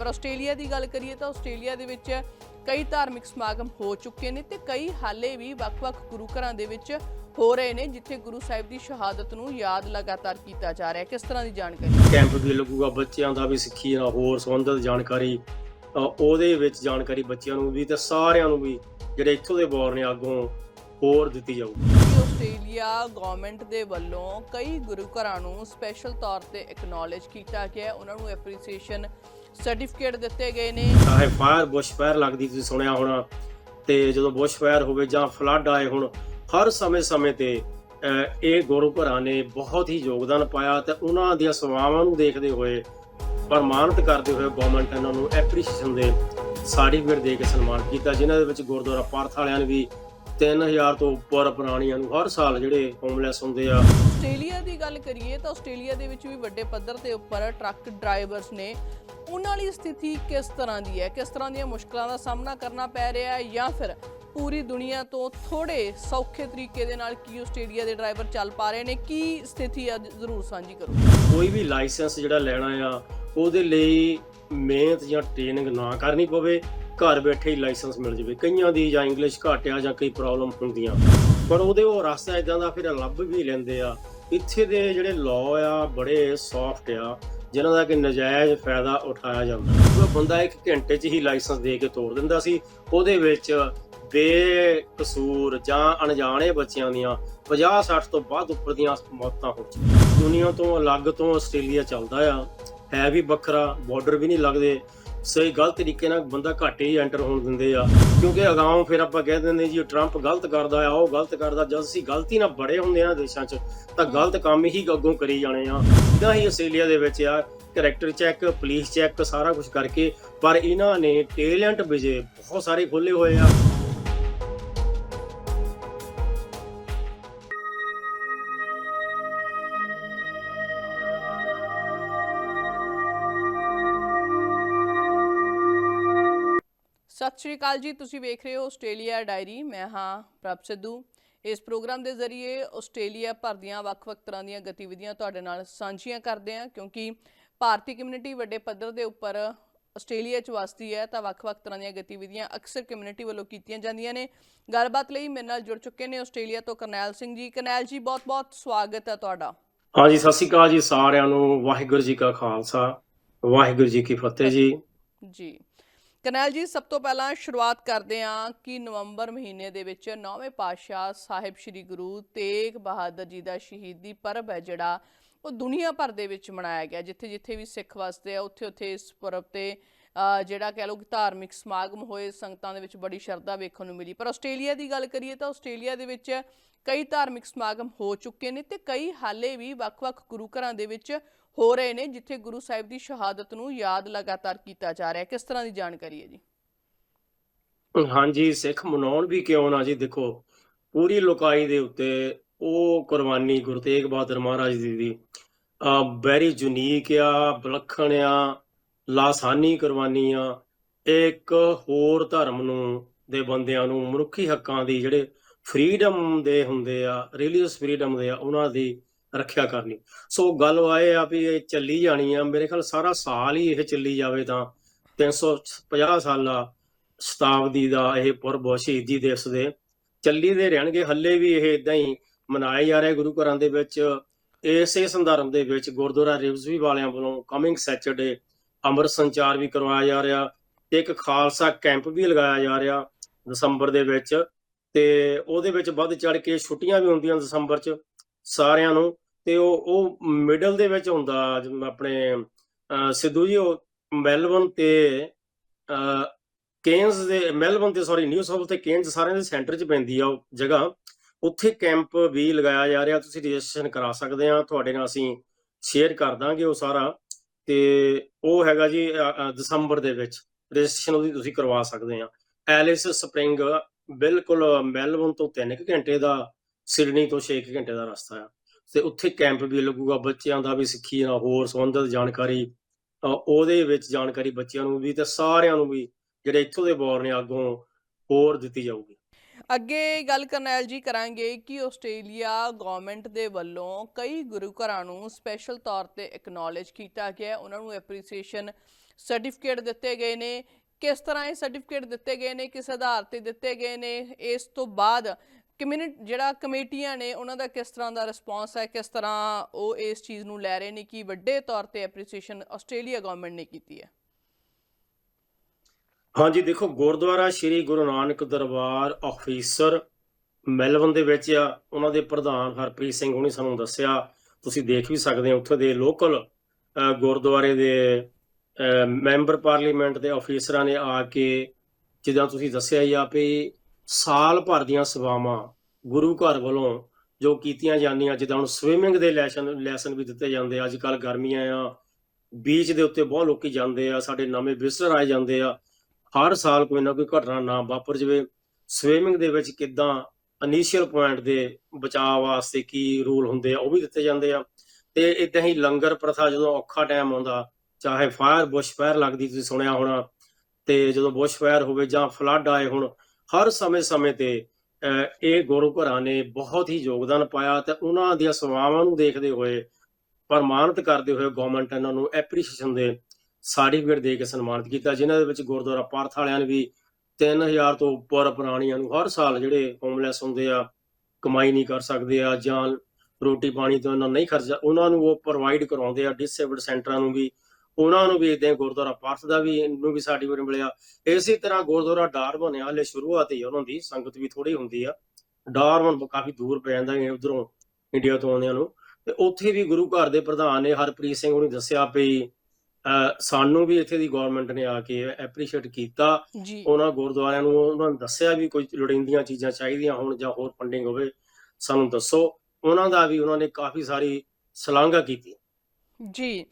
ਪਰ ਆਸਟ੍ਰੇਲੀਆ ਦੀ ਗੱਲ ਕਰੀਏ ਤਾਂ ਆਸਟ੍ਰੇਲੀਆ ਦੇ ਵਿੱਚ ਕਈ ਧਾਰਮਿਕ ਸਮਾਗਮ ਹੋ ਚੁੱਕੇ ਨੇ ਤੇ ਕਈ ਹਾਲੇ ਵੀ ਵੱਖ-ਵੱਖ ਗੁਰੂ ਘਰਾਂ ਦੇ ਵਿੱਚ ਹੋ ਰਹੇ ਨੇ ਜਿੱਥੇ ਗੁਰੂ ਸਾਹਿਬ ਦੀ ਸ਼ਹਾਦਤ ਨੂੰ ਯਾਦ ਲਗਾਤਾਰ ਕੀਤਾ ਜਾ ਰਿਹਾ ਹੈ। ਕਿਸ ਤਰ੍ਹਾਂ ਦੀ ਜਾਣਕਾਰੀ? ਕੈਂਪ ਵੀ ਲੱਗੂਗਾ ਬੱਚਿਆਂ ਦਾ ਵੀ ਸਿੱਖੀ ਨਾਲ ਹੋਰ ਸੰਬੰਧਿਤ ਜਾਣਕਾਰੀ ਉਹਦੇ ਵਿੱਚ ਜਾਣਕਾਰੀ ਬੱਚਿਆਂ ਨੂੰ ਵੀ ਤੇ ਸਾਰਿਆਂ ਨੂੰ ਵੀ ਜਿਹੜੇ ਇੱਥੋਂ ਦੇ ਬੋਰ ਨੇ ਅੱਗੋਂ ਹੋਰ ਦਿੱਤੀ ਜਾਊਗੀ। ਆਸਟ੍ਰੇਲੀਆ ਗਵਰਨਮੈਂਟ ਦੇ ਵੱਲੋਂ ਕਈ ਗੁਰੂ ਘਰਾਂ ਨੂੰ ਸਪੈਸ਼ਲ ਤੌਰ ਤੇ ਐਕਨੋਲਜ ਕੀਤਾ ਗਿਆ। ਉਹਨਾਂ ਨੂੰ ਐਪਰੀਸੀਏਸ਼ਨ ਸਰਟੀਫਿਕੇਟ ਦਿੱਤੇ ਗਏ ਨੇ। ਚਾਹੇ ਫਾਇਰ, ਬੁਸ਼ ਫਾਇਰ ਲੱਗਦੀ ਤੁਸੀਂ ਸੁਣਿਆ ਹੋਣਾ, ਤੇ ਜਦੋਂ ਬੁਸ਼ ਫਾਇਰ ਹੋਵੇ ਜਾਂ ਫਲੱਡ ਆਏ ਹੁਣ, ਹਰ ਸਮੇਂ-ਸਮੇਂ ਤੇ ਇਹ ਗੁਰੂ ਘਰਾਂ ਨੇ ਬਹੁਤ ਹੀ ਯੋਗਦਾਨ ਪਾਇਆ ਤੇ ਉਹਨਾਂ ਦੀਆਂ ਸੇਵਾਵਾਂ ਨੂੰ ਦੇਖਦੇ ਹੋਏ, ਪ੍ਰਮਾਣਿਤ ਕਰਦੇ ਹੋਏ ਗਵਰਨਮੈਂਟ ਇਹਨਾਂ ਨੂੰ ਐਪਰੀਸ਼ੀਏਸ਼ਨ ਦੇ ਸਰਟੀਫਿਕੇਟ ਦੇ ਕੇ ਸਨਮਾਨ ਕੀਤਾ, ਜਿਨ੍ਹਾਂ ਦੇ ਵਿੱਚ ਗੁਰਦੁਆਰਾ ਪਾਰਥ ਵਾਲਿਆਂ ਨੇ ਵੀ 3000 ਤੋਂ ਉੱਪਰ ਪ੍ਰਾਣੀਆਂ ਨੂੰ ਹਰ ਸਾਲ ਜਿਹੜੇ ਹੋਮਲੈਸ ਹੁੰਦੇ ਆ। ਆਸਟ੍ਰੇਲੀਆ ਦੀ ਗੱਲ ਕਰੀਏ ਤਾਂ ਆਸਟ੍ਰੇਲੀਆ ਦੇ ਵਿੱਚ ਵੀ ਵੱਡੇ ਪੱਧਰ ਤੇ ਉੱਪਰ ਟਰੱਕ ਡਰਾਈਵਰਸ ਨੇ। ਉਹਨਾਂ ਦੀ ਸਥਿਤੀ ਕਿਸ ਤਰ੍ਹਾਂ ਦੀ ਹੈ? ਕਿਸ ਤਰ੍ਹਾਂ ਦੀਆਂ ਮੁਸ਼ਕਲਾਂ ਦਾ ਸਾਹਮਣਾ ਕਰਨਾ ਪੈ ਰਿਹਾ ਹੈ ਜਾਂ ਫਿਰ ਪੂਰੀ ਦੁਨੀਆ ਤੋਂ ਥੋੜੇ ਸੌਖੇ ਤਰੀਕੇ ਦੇ ਨਾਲ ਕੀ ਆਸਟ੍ਰੇਲੀਆ ਦੇ ਡਰਾਈਵਰ ਚੱਲ ਪਾ ਰਹੇ ਨੇ? ਕੀ ਸਥਿਤੀ ਆ ਜ਼ਰੂਰ ਸਾਂਝੀ ਕਰੋ। ਕੋਈ ਵੀ ਲਾਇਸੈਂਸ ਜਿਹੜਾ ਲੈਣਾ ਆ ਉਹਦੇ ਲਈ ਮਿਹਨਤ ਜਾਂ ਟ੍ਰੇਨਿੰਗ ਨਾ ਕਰਨੀ ਪਵੇ। ਘਰ ਬੈਠੇ ਹੀ ਲਾਇਸੈਂਸ ਮਿਲ ਜਾਵੇ। ਕਈਆਂ ਦੀ ਜਾਂ ਇੰਗਲਿਸ਼ ਘੱਟ ਆ ਜਾਂ ਕਈ ਪ੍ਰੋਬਲਮ ਹੁੰਦੀਆਂ। ਪਰ ਉਹਦੇ ਉਹ ਰਸਤਾ ਇਦਾਂ ਦਾ ਫਿਰ ਲੱਭ ਵੀ ਲੈਂਦੇ ਆ। ਇੱਥੇ ਦੇ ਜਿਹੜੇ ਲਾਅ ਆ, ਬੜੇ ਸੌਫਟ ਆ, ਜਿਨ੍ਹਾਂ ਦਾ ਕਿ ਨਜਾਇਜ਼ ਫਾਇਦਾ ਉਠਾਇਆ ਜਾਂਦਾ। ਉਹ ਬੰਦਾ ਇੱਕ ਘੰਟੇ 'ਚ ਹੀ ਲਾਇਸੈਂਸ ਦੇ ਕੇ ਤੋੜ ਦਿੰਦਾ ਸੀ। ਉਹਦੇ ਵਿੱਚ ਬੇਕਸੂਰ ਜਾਂ ਅਣਜਾਣੇ ਬੱਚਿਆਂ ਦੀਆਂ 50 60 ਤੋਂ ਵੱਧ ਉੱਪਰ ਦੀਆਂ ਮੌਤਾਂ ਹੋ ਚੁੱਕੀਆਂ। ਦੁਨੀਆ ਤੋਂ ਅਲੱਗ ਤੋਂ ਆਸਟ੍ਰੇਲੀਆ ਚੱਲਦਾ ਆ। ਹੈ ਵੀ ਵੱਖਰਾ ਬਾਰਡਰ ਵੀ ਨਹੀਂ ਲੱਗਦੇ। ਸਹੀ ਗਲਤ ਤਰੀਕੇ ਨਾਲ ਬੰਦਾ ਘੱਟ ਹੀ ਐਂਟਰ ਹੋਣ ਦਿੰਦੇ ਆ। ਕਿਉਂਕਿ ਅਗਾਉਂ ਫਿਰ ਆਪਾਂ ਕਹਿ ਦਿੰਦੇ ਜੀ ਟਰੰਪ ਗਲਤ ਕਰਦਾ ਆ, ਉਹ ਗਲਤ ਕਰਦਾ। ਜਦ ਅਸੀਂ ਗਲਤੀ ਨਾਲ ਬੜੇ ਹੁੰਦੇ ਆ ਦੇਸ਼ਾਂ 'ਚ, ਤਾਂ ਗਲਤ ਕੰਮ ਹੀ ਅੱਗੋਂ ਕਰੀ ਜਾਣੇ ਆ। ਇਦਾਂ ਹੀ ਆਸਟ੍ਰੇਲੀਆ ਦੇ ਵਿੱਚ ਆ ਕਰੈਕਟਰ ਚੈੱਕ ਪੁਲਿਸ ਚੈੱਕ ਸਾਰਾ ਕੁਝ ਕਰਕੇ, ਪਰ ਇਹਨਾਂ ਨੇ ਟੈਲੈਂਟ ਵਿਜੇ ਬਹੁਤ ਸਾਰੇ ਖੋਲੇ ਹੋਏ ਆ। ਸਤਿ ਸ਼੍ਰੀ ਅਕਾਲ ਜੀ ਤੁਸੀਂ ਵੇਖ ਰਹੇ ਹੋ ਆਸਟ੍ਰੇਲੀਆ ਡਾਇਰੀ ਮੈਂ ਹਾਂ ਪ੍ਰਭ ਸਿੱਧੂ। ਇਸ ਪ੍ਰੋਗਰਾਮ ਦੇ ਜ਼ਰੀਏ ਆਸਟ੍ਰੇਲੀਆ ਭਰ ਦੀਆਂ ਵੱਖ-ਵੱਖ ਤਰ੍ਹਾਂ ਦੀਆਂ ਗਤੀਵਿਧੀਆਂ ਤੁਹਾਡੇ ਨਾਲ ਸਾਂਝੀਆਂ ਕਰਦੇ ਹਾਂ ਕਿਉਂਕਿ ਭਾਰਤੀ ਕਮਿਊਨਿਟੀ ਵੱਡੇ ਪੱਧਰ ਦੇ ਉੱਪਰ ਆਸਟ੍ਰੇਲੀਆ 'ਚ ਵਸਦੀ ਹੈ ਤਾਂ ਵੱਖ-ਵੱਖ ਤਰ੍ਹਾਂ ਦੀਆਂ ਗਤੀਵਿਧੀਆਂ ਅਕਸਰ ਕਮਿਊਨਿਟੀ ਵੱਲੋਂ ਕੀਤੀਆਂ ਜਾਂਦੀਆਂ ਨੇ। ਗੱਲਬਾਤ ਲਈ ਮੇਰੇ ਨਾਲ ਜੁੜ ਚੁੱਕੇ ਨੇ ਆਸਟ੍ਰੇਲੀਆ ਤੋਂ ਕਰਨੈਲ ਸਿੰਘ ਜੀ। ਕਰਨੈਲ ਜੀ ਬਹੁਤ-ਬਹੁਤ ਸਵਾਗਤ ਹੈ ਤੁਹਾਡਾ। ਹਾਂਜੀ ਸਤਿ ਸ਼੍ਰੀ ਅਕਾਲ ਜੀ ਸਾਰਿਆਂ ਨੂੰ। ਵਾਹਿਗੁਰੂ ਜੀ ਕਾ ਖਾਲਸਾ ਵਾਹਿਗੁਰੂ ਜੀ ਕੀ ਫਤਿਹ ਜੀ। ਜੀ। ਕਰਨੈਲ ਜੀ, ਸਭ ਤੋਂ ਪਹਿਲਾਂ ਸ਼ੁਰੂਆਤ ਕਰਦੇ ਹਾਂ ਕਿ ਨਵੰਬਰ ਮਹੀਨੇ ਦੇ ਵਿੱਚ ਨੌਵੇਂ ਪਾਤਸ਼ਾਹ ਸਾਹਿਬ ਸ੍ਰੀ ਗੁਰੂ ਤੇਗ ਬਹਾਦਰ ਜੀ ਦਾ ਸ਼ਹੀਦੀ ਪਰਬ ਹੈ ਜਿਹੜਾ, ਉਹ ਦੁਨੀਆ ਭਰ ਦੇ ਵਿੱਚ ਮਨਾਇਆ ਗਿਆ। ਜਿੱਥੇ ਜਿੱਥੇ ਵੀ ਸਿੱਖ ਵਸਦੇ ਆ, ਉੱਥੇ ਉੱਥੇ ਇਸ ਪਰਬ ਤੇ ਜਿਹੜਾ ਕਹਿ ਲਓ ਕਿ ਧਾਰਮਿਕ ਸਮਾਗਮ ਹੋਏ, ਸੰਗਤਾਂ ਦੇ ਵਿੱਚ ਬੜੀ ਸ਼ਰਧਾ ਵੇਖਣ ਨੂੰ ਮਿਲੀ। ਪਰ ਆਸਟ੍ਰੇਲੀਆ ਦੀ ਗੱਲ ਕਰੀਏ ਤਾਂ ਆਸਟ੍ਰੇਲੀਆ ਦੇ ਵਿੱਚ ਕਈ ਧਾਰਮਿਕ ਸਮਾਗਮ ਹੋ ਚੁੱਕੇ ਨੇ ਤੇ ਕਈ ਹਾਲੇ ਵੀ ਵੱਖ-ਵੱਖ ਗੁਰੂ ਘਰਾਂ ਦੇ ਵਿੱਚ ਹੋ ਰਹੇ ਨੇ, ਜਿੱਥੇ ਗੁਰੂ ਸਾਹਿਬ ਦੀ ਸ਼ਹਾਦਤ ਨੂੰ ਯਾਦ ਲਗਾਤਾਰ ਕੀਤਾ ਜਾ ਰਿਹਾ ਕਿਸ ਤਰ੍ਹਾਂ ਦੀ ਜਾਣਕਾਰੀ ਹੈ ਜੀ? ਹਾਂਜੀ, ਸਿੱਖ ਮਨਾਉਣ ਵੀ ਕਿਉਂ ਨਾ ਜੀ? ਦੇਖੋ, ਪੂਰੀ ਲੋਕਾਈ ਦੇ ਉੱਤੇ ਉਹ ਕੁਰਬਾਨੀ ਗੁਰੂ ਤੇਗ ਬਹਾਦਰ ਮਹਾਰਾਜ ਜੀ ਦੀ ਬੈਰੀ ਯੂਨੀਕ ਆ, ਵਿਲੱਖਣ ਆ, ਲਾਸਾਨੀ ਕੁਰਬਾਨੀ ਆ। ਇੱਕ ਹੋਰ ਧਰਮ ਨੂੰ, ਦੇ ਬੰਦਿਆਂ ਨੂੰ, ਮਨੁੱਖੀ ਹੱਕਾਂ ਦੀ ਜਿਹੜੇ ਫਰੀडम ਦੇ ਹੁੰਦੇ ਆ ਰਿਲੀਜੀਅਸ ਫਰੀडम ਦੇ ਆ, ਉਹਨਾਂ ਦੀ ਰੱਖਿਆ ਕਰਨੀ। ਸੋ ਗੱਲ ਆਏ ਆ ਵੀ ਇਹ ਚੱਲੀ ਜਾਣੀ ਆ। ਮੇਰੇ ਖਿਆਲ ਸਾਰਾ ਸਾਲ ਹੀ ਇਹ ਚੱਲੀ ਜਾਵੇ ਤਾਂ 350 ਸਾਲਾ ਸ਼ਤਾਬਦੀ ਦਾ ਇਹ ਪੁਰਬ ਸ਼ਹੀਦੀ ਦਿਵਸ ਦੇ। ਚੱਲੀ ਦੇ ਰਹਿਣਗੇ। ਹੱਲੇ ਵੀ ਇਹ ਇਦਾਂ ਹੀ ਮਨਾਏ ਜਾ ਰਹੇ ਗੁਰੂ ਘਰਾਂ ਦੇ ਵਿੱਚ। ਇਸੇ ਸੰਦਰਭ ਦੇ ਵਿੱਚ ਗੁਰਦੁਆਰਾ ਰਿਵਜ਼ਵੀ ਵਾਲਿਆਂ ਵੱਲੋਂ ਕਮਿੰਗ ਸੈਚਰਡੇ ਅੰਮ੍ਰਿਤ ਸੰਚਾਰ ਵੀ ਕਰਵਾਇਆ ਜਾ ਰਿਹਾ। ਤੇ ਇੱਕ ਖਾਲਸਾ ਕੈਂਪ ਵੀ ਲਗਾਇਆ ਜਾ ਰਿਹਾ ਦਸੰਬਰ ਦੇ ਵਿੱਚ। ਤੇ ਉਹਦੇ ਵਿੱਚ ਵੱਧ ਚੜ ਕੇ ਛੁੱਟੀਆਂ ਵੀ ਹੁੰਦੀਆਂ ਦਸੰਬਰ 'ਚ ਸਾਰਿਆਂ ਨੂੰ। ਤੇ ਉਹ ਉਹ ਮਿਡਲ ਦੇ ਵਿੱਚ ਹੁੰਦਾ ਆਪਣੇ ਸਿੱਧੂ ਜੀ, ਉਹ ਮੈਲਬਨ ਤੇ ਕੇਨਸ ਦੇ ਮੈਲਬਨ ਤੇ ਸੌਰੀ ਨਿਊ ਸਾਊਥ ਤੇ ਕੇਨਸ ਸਾਰਿਆਂ ਦੇ ਸੈਂਟਰ 'ਚ ਪੈਂਦੀ ਆ ਉਹ ਜਗ੍ਹਾ। ਉੱਥੇ ਕੈਂਪ ਵੀ ਲਗਾਇਆ ਜਾ ਰਿਹਾ, ਤੁਸੀਂ ਰਜਿਸਟ੍ਰੇਸ਼ਨ ਕਰਾ ਸਕਦੇ ਆ। ਤੁਹਾਡੇ ਨਾਲ ਅਸੀਂ ਸ਼ੇਅਰ ਕਰ ਦਾਂਗੇ ਉਹ ਸਾਰਾ। ਤੇ ਉਹ ਹੈਗਾ ਜੀ ਦਸੰਬਰ ਦੇ ਵਿੱਚ। ਰਜਿਸਟ੍ਰੇਸ਼ਨ ਉਹਦੀ ਤੁਸੀਂ ਕਰਵਾ ਸਕਦੇ ਆ। ਐਲਿਸ ਸਪ੍ਰਿੰਗ ਬਿਲਕੁਲ ਮੈਲਬਨ ਤੋਂ 3 ਘੰਟੇ ਦਾ, ਸਿਡਨੀ ਤੋਂ 6 ਘੰਟੇ ਦਾ ਰਸਤਾ ਆ। ਤੇ ਉੱਥੇ ਕੈਂਪ ਵੀ ਲੱਗੂਗਾ, ਬੱਚਿਆਂ ਦਾ ਵੀ ਸਿੱਖੀ ਨਾਲ ਹੋਰ ਸੰਬੰਧਿਤ ਜਾਣਕਾਰੀ ਉਹਦੇ ਵਿੱਚ ਜਾਣਕਾਰੀ ਬੱਚਿਆਂ ਨੂੰ ਵੀ ਤੇ ਸਾਰਿਆਂ ਨੂੰ ਵੀ, ਜਿਹੜੇ ਇੱਥੋਂ ਦੇ ਬੋਰ ਨੇ ਅੱਗੋਂ ਹੋਰ ਦਿੱਤੀ ਜਾਊਗੀ। ਅੱਗੇ ਗੱਲ ਕਰਨੈਲ ਜੀ ਕਰਾਂਗੇ ਕਿ ਆਸਟ੍ਰੇਲੀਆ ਗਵਰਨਮੈਂਟ ਦੇ ਵੱਲੋਂ ਕਈ ਗੁਰੂ ਘਰਾਂ ਨੂੰ ਸਪੈਸ਼ਲ ਤੌਰ ਤੇ ਐਕਨੋਲਜ ਕੀਤਾ ਗਿਆ ਉਹਨਾਂ ਨੂੰ ਐਪਰੀਸੀਏਸ਼ਨ ਸਰਟੀਫਿਕੇਟ ਦਿੱਤੇ ਗਏ ਨੇ। ਕਿਸ ਤਰ੍ਹਾਂ ਇਹ ਸਰਟੀਫਿਕੇਟ ਦਿੱਤੇ ਗਏ ਨੇ? ਕਿਸ ਆਧਾਰ ਤੇ ਦਿੱਤੇ ਗਏ ਨੇ? ਇਸ ਤੋਂ ਬਾਅਦ ਕਮਿਊਨਿਟ ਜਿਹੜਾ ਕਮੇਟੀਆਂ ਨੇ ਉਹਨਾਂ ਦਾ ਕਿਸ ਤਰ੍ਹਾਂ ਦਾ ਰਿਸਪੌਂਸ ਹੈ, ਕਿਸ ਤਰ੍ਹਾਂ ਉਹ ਇਸ ਚੀਜ਼ ਨੂੰ ਲੈ ਰਹੇ ਨੇ, ਕਿ ਵੱਡੇ ਤੌਰ ਤੇ ਐਪਰੀਸੀਏਸ਼ਨ ਆਸਟ੍ਰੇਲੀਆ ਗਵਰਨਮੈਂਟ ਨੇ ਕੀਤੀ ਹੈ? ਹਾਂਜੀ, ਦੇਖੋ, ਗੁਰਦੁਆਰਾ ਸ੍ਰੀ ਗੁਰੂ ਨਾਨਕ ਦਰਬਾਰ ਆਫੀਸਰ ਮੈਲਬਨ ਦੇ ਵਿੱਚ ਆ, ਉਹਨਾਂ ਦੇ ਪ੍ਰਧਾਨ ਹਰਪ੍ਰੀਤ ਸਿੰਘ ਉਹਨੇ ਸਾਨੂੰ ਦੱਸਿਆ, ਤੁਸੀਂ ਦੇਖ ਵੀ ਸਕਦੇ ਹੋ, ਉੱਥੇ ਦੇ ਲੋਕਲ ਗੁਰਦੁਆਰੇ ਦੇ ਮੈਂਬਰ ਪਾਰਲੀਮੈਂਟ ਦੇ ਆਫੀਸਰਾਂ ਨੇ ਆ ਕੇ, ਜਿੱਦਾਂ ਤੁਸੀਂ ਦੱਸਿਆ ਹੀ ਆ ਵੀ ਸਾਲ ਭਰ ਦੀਆਂ ਸੇਵਾਵਾਂ ਗੁਰੂ ਘਰ ਵੱਲੋਂ ਜੋ ਕੀਤੀਆਂ ਜਾਂਦੀਆਂ, ਜਿੱਦਾਂ ਹੁਣ ਸਵਿਮਿੰਗ ਦੇ ਲੈਸਨ ਲੈਸਨ ਵੀ ਦਿੱਤੇ ਜਾਂਦੇ ਆ। ਅੱਜ ਕੱਲ ਗਰਮੀਆਂ ਆ ਬੀਚ ਦੇ ਉੱਤੇ ਬਹੁਤ ਲੋਕੀ ਜਾਂਦੇ ਆ, ਸਾਡੇ ਨਵੇਂ ਵਿਜ਼ਟਰ ਆਏ ਜਾਂਦੇ ਆ। ਹਰ ਸਾਲ ਕੋਈ ਨਾ ਕੋਈ ਘਟਨਾ ਨਾ ਵਾਪਰ ਜਾਵੇ। ਸਵਿਮਿੰਗ ਦੇ ਵਿੱਚ ਕਿੱਦਾਂ ਇਨੀਸ਼ੀਅਲ ਪੁਆਇੰਟ ਦੇ ਬਚਾਅ ਵਾਸਤੇ ਕੀ ਰੂਲ ਹੁੰਦੇ ਆ, ਉਹ ਵੀ ਦਿੱਤੇ ਜਾਂਦੇ ਆ। ਤੇ ਇਦਾਂ ਹੀ ਲੰਗਰ ਪ੍ਰਥਾ ਜਦੋਂ ਔਖਾ ਟਾਈਮ ਆਉਂਦਾ, ਚਾਹੇ ਫਾਇਰ ਬੁਸ਼ ਫਾਇਰ ਲੱਗਦੀ ਤੁਸੀਂ ਸੁਣਿਆ ਹੋਣਾ, ਤੇ ਜਦੋਂ ਬੁਸ਼ ਫਾਇਰ ਹੋਵੇ ਜਾਂ ਫਲੱਡ ਆਏ ਹੁਣ ਹਰ ਸਮੇਂ-ਸਮੇਂ ਤੇ ਇਹ ਗੁਰੂ ਘਰਾਂ ਨੇ ਬਹੁਤ ਹੀ ਯੋਗਦਾਨ ਪਾਇਆ ਤੇ ਉਹਨਾਂ ਦੀਆਂ ਸੇਵਾਵਾਂ ਨੂੰ ਦੇਖਦੇ ਹੋਏ, ਪ੍ਰਮਾਣਿਤ ਕਰਦੇ ਹੋਏ ਗਵਰਨਮੈਂਟ ਇਹਨਾਂ ਨੂੰ ਐਪਰੀਸ਼ੀਏਸ਼ਨ ਦੇ ਸਰਟੀਫਿਕੇਟ ਦੇ ਕੇ ਸਨਮਾਨਿਤ ਕੀਤਾ, ਜਿਨ੍ਹਾਂ ਦੇ ਵਿੱਚ ਗੁਰਦੁਆਰਾ ਪਾਰਥ ਵਾਲਿਆਂ ਨੇ ਵੀ 3000 ਤੋਂ ਉੱਪਰ ਪ੍ਰਾਣੀਆਂ ਨੂੰ ਹਰ ਸਾਲ ਜਿਹੜੇ ਹੋਮਲੈਸ ਹੁੰਦੇ ਆ, ਕਮਾਈ ਨਹੀਂ ਕਰ ਸਕਦੇ ਆ ਜਾਂ ਰੋਟੀ ਪਾਣੀ ਤੋਂ ਇਹਨਾਂ ਨਹੀਂ ਖਰਚਾ ਉਹਨਾਂ ਨੂੰ ਉਹ ਪ੍ਰੋਵਾਈਡ ਕਰਾਉਂਦੇ ਆ ਡਿਸੇਬਲਡ ਸੈਂਟਰਾਂ ਨੂੰ ਵੀ ਉਹਨਾਂ ਨੂੰ ਵੀ ਇਦਾਂ ਗੁਰਦੁਆਰਾ ਪਾਰਥ ਦਾ ਵੀ ਇਹਨੂੰ ਵੀ ਸਰਟੀਫਿਕੇਟ ਮਿਲਿਆ। ਇਸੇ ਤਰ੍ਹਾਂ ਗੁਰਦੁਆਰਾ ਡਾਰਬਨ ਆ ਹਲੇ ਸ਼ੁਰੂਆਤ ਹੀ ਆ ਉਹਨਾਂ ਦੀ ਸੰਗਤ ਵੀ ਥੋੜੀ ਹੁੰਦੀ ਆ। ਡਾਰਬਨ ਕਾਫੀ ਦੂਰ ਪੈ ਜਾਂਦਾ ਹੈ ਉਧਰੋਂ ਇੰਡੀਆ ਤੋਂ ਆਉਂਦਿਆਂ ਨੂੰ। ਤੇ ਉੱਥੇ ਵੀ ਗੁਰੂ ਘਰ ਦੇ ਪ੍ਰਧਾਨ ਨੇ ਹਰਪ੍ਰੀਤ ਸਿੰਘ ਉਹਨੇ ਦੱਸਿਆ ਵੀ ਅਹ, ਸਾਨੂੰ ਵੀ ਇੱਥੇ ਦੀ ਗਵਰਨਮੈਂਟ ਨੇ ਆ ਕੇ ਐਪਰੀਸ਼ੀਏਟ ਕੀਤਾ। ਉਹਨਾਂ ਗੁਰਦੁਆਰਿਆਂ ਨੂੰ ਉਹਨਾਂ ਨੇ ਦੱਸਿਆ ਵੀ ਕੋਈ ਲੋੜੀਂਦੀਆਂ ਚੀਜ਼ਾਂ ਚਾਹੀਦੀਆਂ ਹੋਣ ਜਾਂ ਹੋਰ ਫੰਡਿੰਗ ਹੋਵੇ ਸਾਨੂੰ ਦੱਸੋ। ਉਹਨਾਂ ਦਾ ਵੀ ਉਹਨਾਂ ਨੇ ਕਾਫੀ ਸਾਰੀ ਸ਼ਲਾਘਾ ਕੀਤੀ। ਜੀ।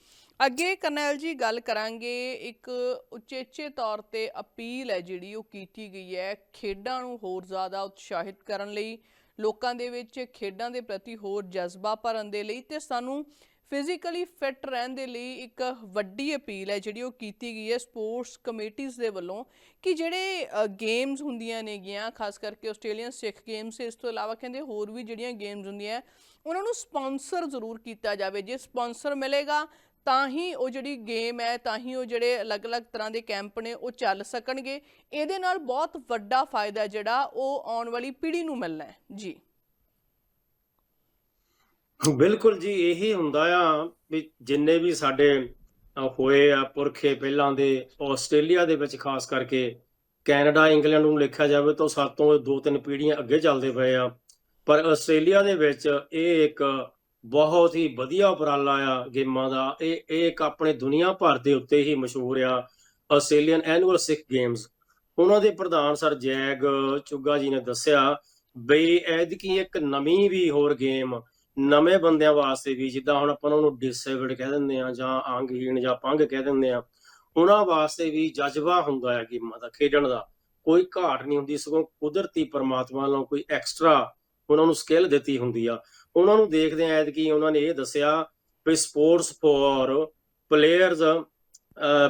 ਅੱਗੇ ਕਰਨੈਲ ਜੀ ਗੱਲ ਕਰਾਂਗੇ, ਇੱਕ ਉਚੇਚੇ ਤੌਰ ਤੇ ਅਪੀਲ ਹੈ ਜਿਹੜੀ ਉਹ ਕੀਤੀ ਗਈ ਹੈ ਖੇਡਾਂ ਨੂੰ ਹੋਰ ਜ਼ਿਆਦਾ ਉਤਸ਼ਾਹਿਤ ਕਰਨ ਲਈ, ਲੋਕਾਂ ਦੇ ਵਿੱਚ ਖੇਡਾਂ ਦੇ ਪ੍ਰਤੀ ਹੋਰ ਜਜ਼ਬਾ ਭਰਨ ਦੇ ਲਈ ਤੇ ਸਾਨੂੰ ਫਿਜ਼ੀਕਲੀ ਫਿਟ ਰਹਿਣ ਦੇ ਲਈ ਇੱਕ ਵੱਡੀ ਅਪੀਲ ਹੈ ਜਿਹੜੀ ਉਹ ਕੀਤੀ ਗਈ ਹੈ ਸਪੋਰਟਸ ਕਮੇਟੀਆਂ ਦੇ ਵੱਲੋਂ ਕਿ ਜਿਹੜੇ ਗੇਮਸ ਹੁੰਦੀਆਂ ਨੇਗੀਆਂ, ਖਾਸ ਕਰਕੇ ਆਸਟ੍ਰੇਲੀਅਨ ਸਿੱਖ ਗੇਮਸ ਇਸ ਤੋਂ ਇਲਾਵਾ ਕਹਿੰਦੇ ਹੋਰ ਵੀ ਜਿਹੜੀਆਂ ਗੇਮਸ ਹੁੰਦੀਆਂ, ਉਹਨਾਂ ਨੂੰ ਸਪਾਂਸਰ ਜ਼ਰੂਰ ਕੀਤਾ ਜਾਵੇ, ਜੇ ਸਪਾਂਸਰ ਮਿਲੇਗਾ ਤਾਂ ਹੀ ਉਹ ਜਿਹੜੀ ਗੇਮ ਹੈ, ਤਾਂ ਹੀ ਉਹ ਜਿਹੜੇ ਅਲੱਗ-ਅਲੱਗ ਤਰ੍ਹਾਂ ਦੇ ਕੈਂਪ ਨੇ, ਉਹ ਚੱਲ ਸਕਣਗੇ। ਇਹਦੇ ਨਾਲ ਬਹੁਤ ਵੱਡਾ ਫਾਇਦਾ ਜਿਹੜਾ ਉਹ ਆਉਣ ਵਾਲੀ ਪੀੜ੍ਹੀ ਨੂੰ ਮਿਲਣਾ ਹੈ। ਜੀ। ਬਿਲਕੁਲ ਜੀ, ਇਹੀ ਹੁੰਦਾ ਆ ਵੀ ਜਿੰਨੇ ਵੀ ਸਾਡੇ ਹੋਏ ਆ ਪੁਰਖੇ ਪਹਿਲਾਂ ਦੇ ਆਸਟ੍ਰੇਲੀਆ ਦੇ ਵਿੱਚ ਖਾਸ ਕਰਕੇ ਕੈਨੇਡਾ, ਇੰਗਲੈਂਡ ਨੂੰ ਲਿਖਿਆ ਜਾਵੇ ਤਾਂ ਸਾਤੋਂ ਦੋ ਤਿੰਨ ਪੀੜ੍ਹੀਆਂ ਅੱਗੇ ਚੱਲਦੇ ਪਏ ਆ। ਪਰ ਆਸਟ੍ਰੇਲੀਆ ਦੇ ਵਿੱਚ ਇਹ ਇੱਕ ਬਹੁਤ ਹੀ ਵਧੀਆ ਉਪਰਾਲਾ ਆ ਗੇਮਾਂ ਦਾ। ਇਹ ਇਹ ਇੱਕ ਆਪਣੇ ਦੁਨੀਆ ਭਰ ਦੇ ਉੱਤੇ ਹੀ ਮਸ਼ਹੂਰ ਆ ਆਸਟ੍ਰੇਲੀਅਨ ਐਨੂਅਲ ਸਿੱਖ ਗੇਮਸ ਉਹਨਾਂ ਦੇ ਪ੍ਰਧਾਨ ਸਰ ਜੈਗ ਚੁੱਗਾ ਜੀ ਨੇ ਦੱਸਿਆ ਬਈ ਐਤਕੀ ਇੱਕ ਨਵੀਂ ਵੀ ਹੋਰ ਗੇਮ ਨਵੇਂ ਬੰਦਿਆਂ ਵਾਸਤੇ ਵੀ, ਜਿੱਦਾਂ ਹੁਣ ਆਪਾਂ ਉਹਨੂੰ ਡਿਸੇਬਲਡ ਕਹਿ ਦਿੰਦੇ ਆ ਜਾਂ ਅੰਗਹੀਣ ਜਾਂ ਪੰਗ ਕਹਿ ਦਿੰਦੇ ਆ ਉਹਨਾਂ ਵਾਸਤੇ ਵੀ ਜਜ਼ਬਾ ਹੁੰਦਾ ਹੈ ਗੇਮਾਂ ਦਾ, ਖੇਡਣ ਦਾ। ਕੋਈ ਘਾਟ ਨਹੀਂ ਹੁੰਦੀ, ਸਗੋਂ ਕੁਦਰਤੀ ਪਰਮਾਤਮਾ ਵੱਲੋਂ ਕੋਈ ਐਕਸਟਰਾ ਉਹਨਾਂ ਨੂੰ ਸਕਿੱਲ ਦਿੱਤੀ ਹੁੰਦੀ ਆ। ਉਹਨਾਂ ਨੂੰ ਦੇਖਦੇ ਆ ਐਤਕੀ ਉਹਨਾਂ ਨੇ ਇਹ ਦੱਸਿਆ ਵੀ sports for players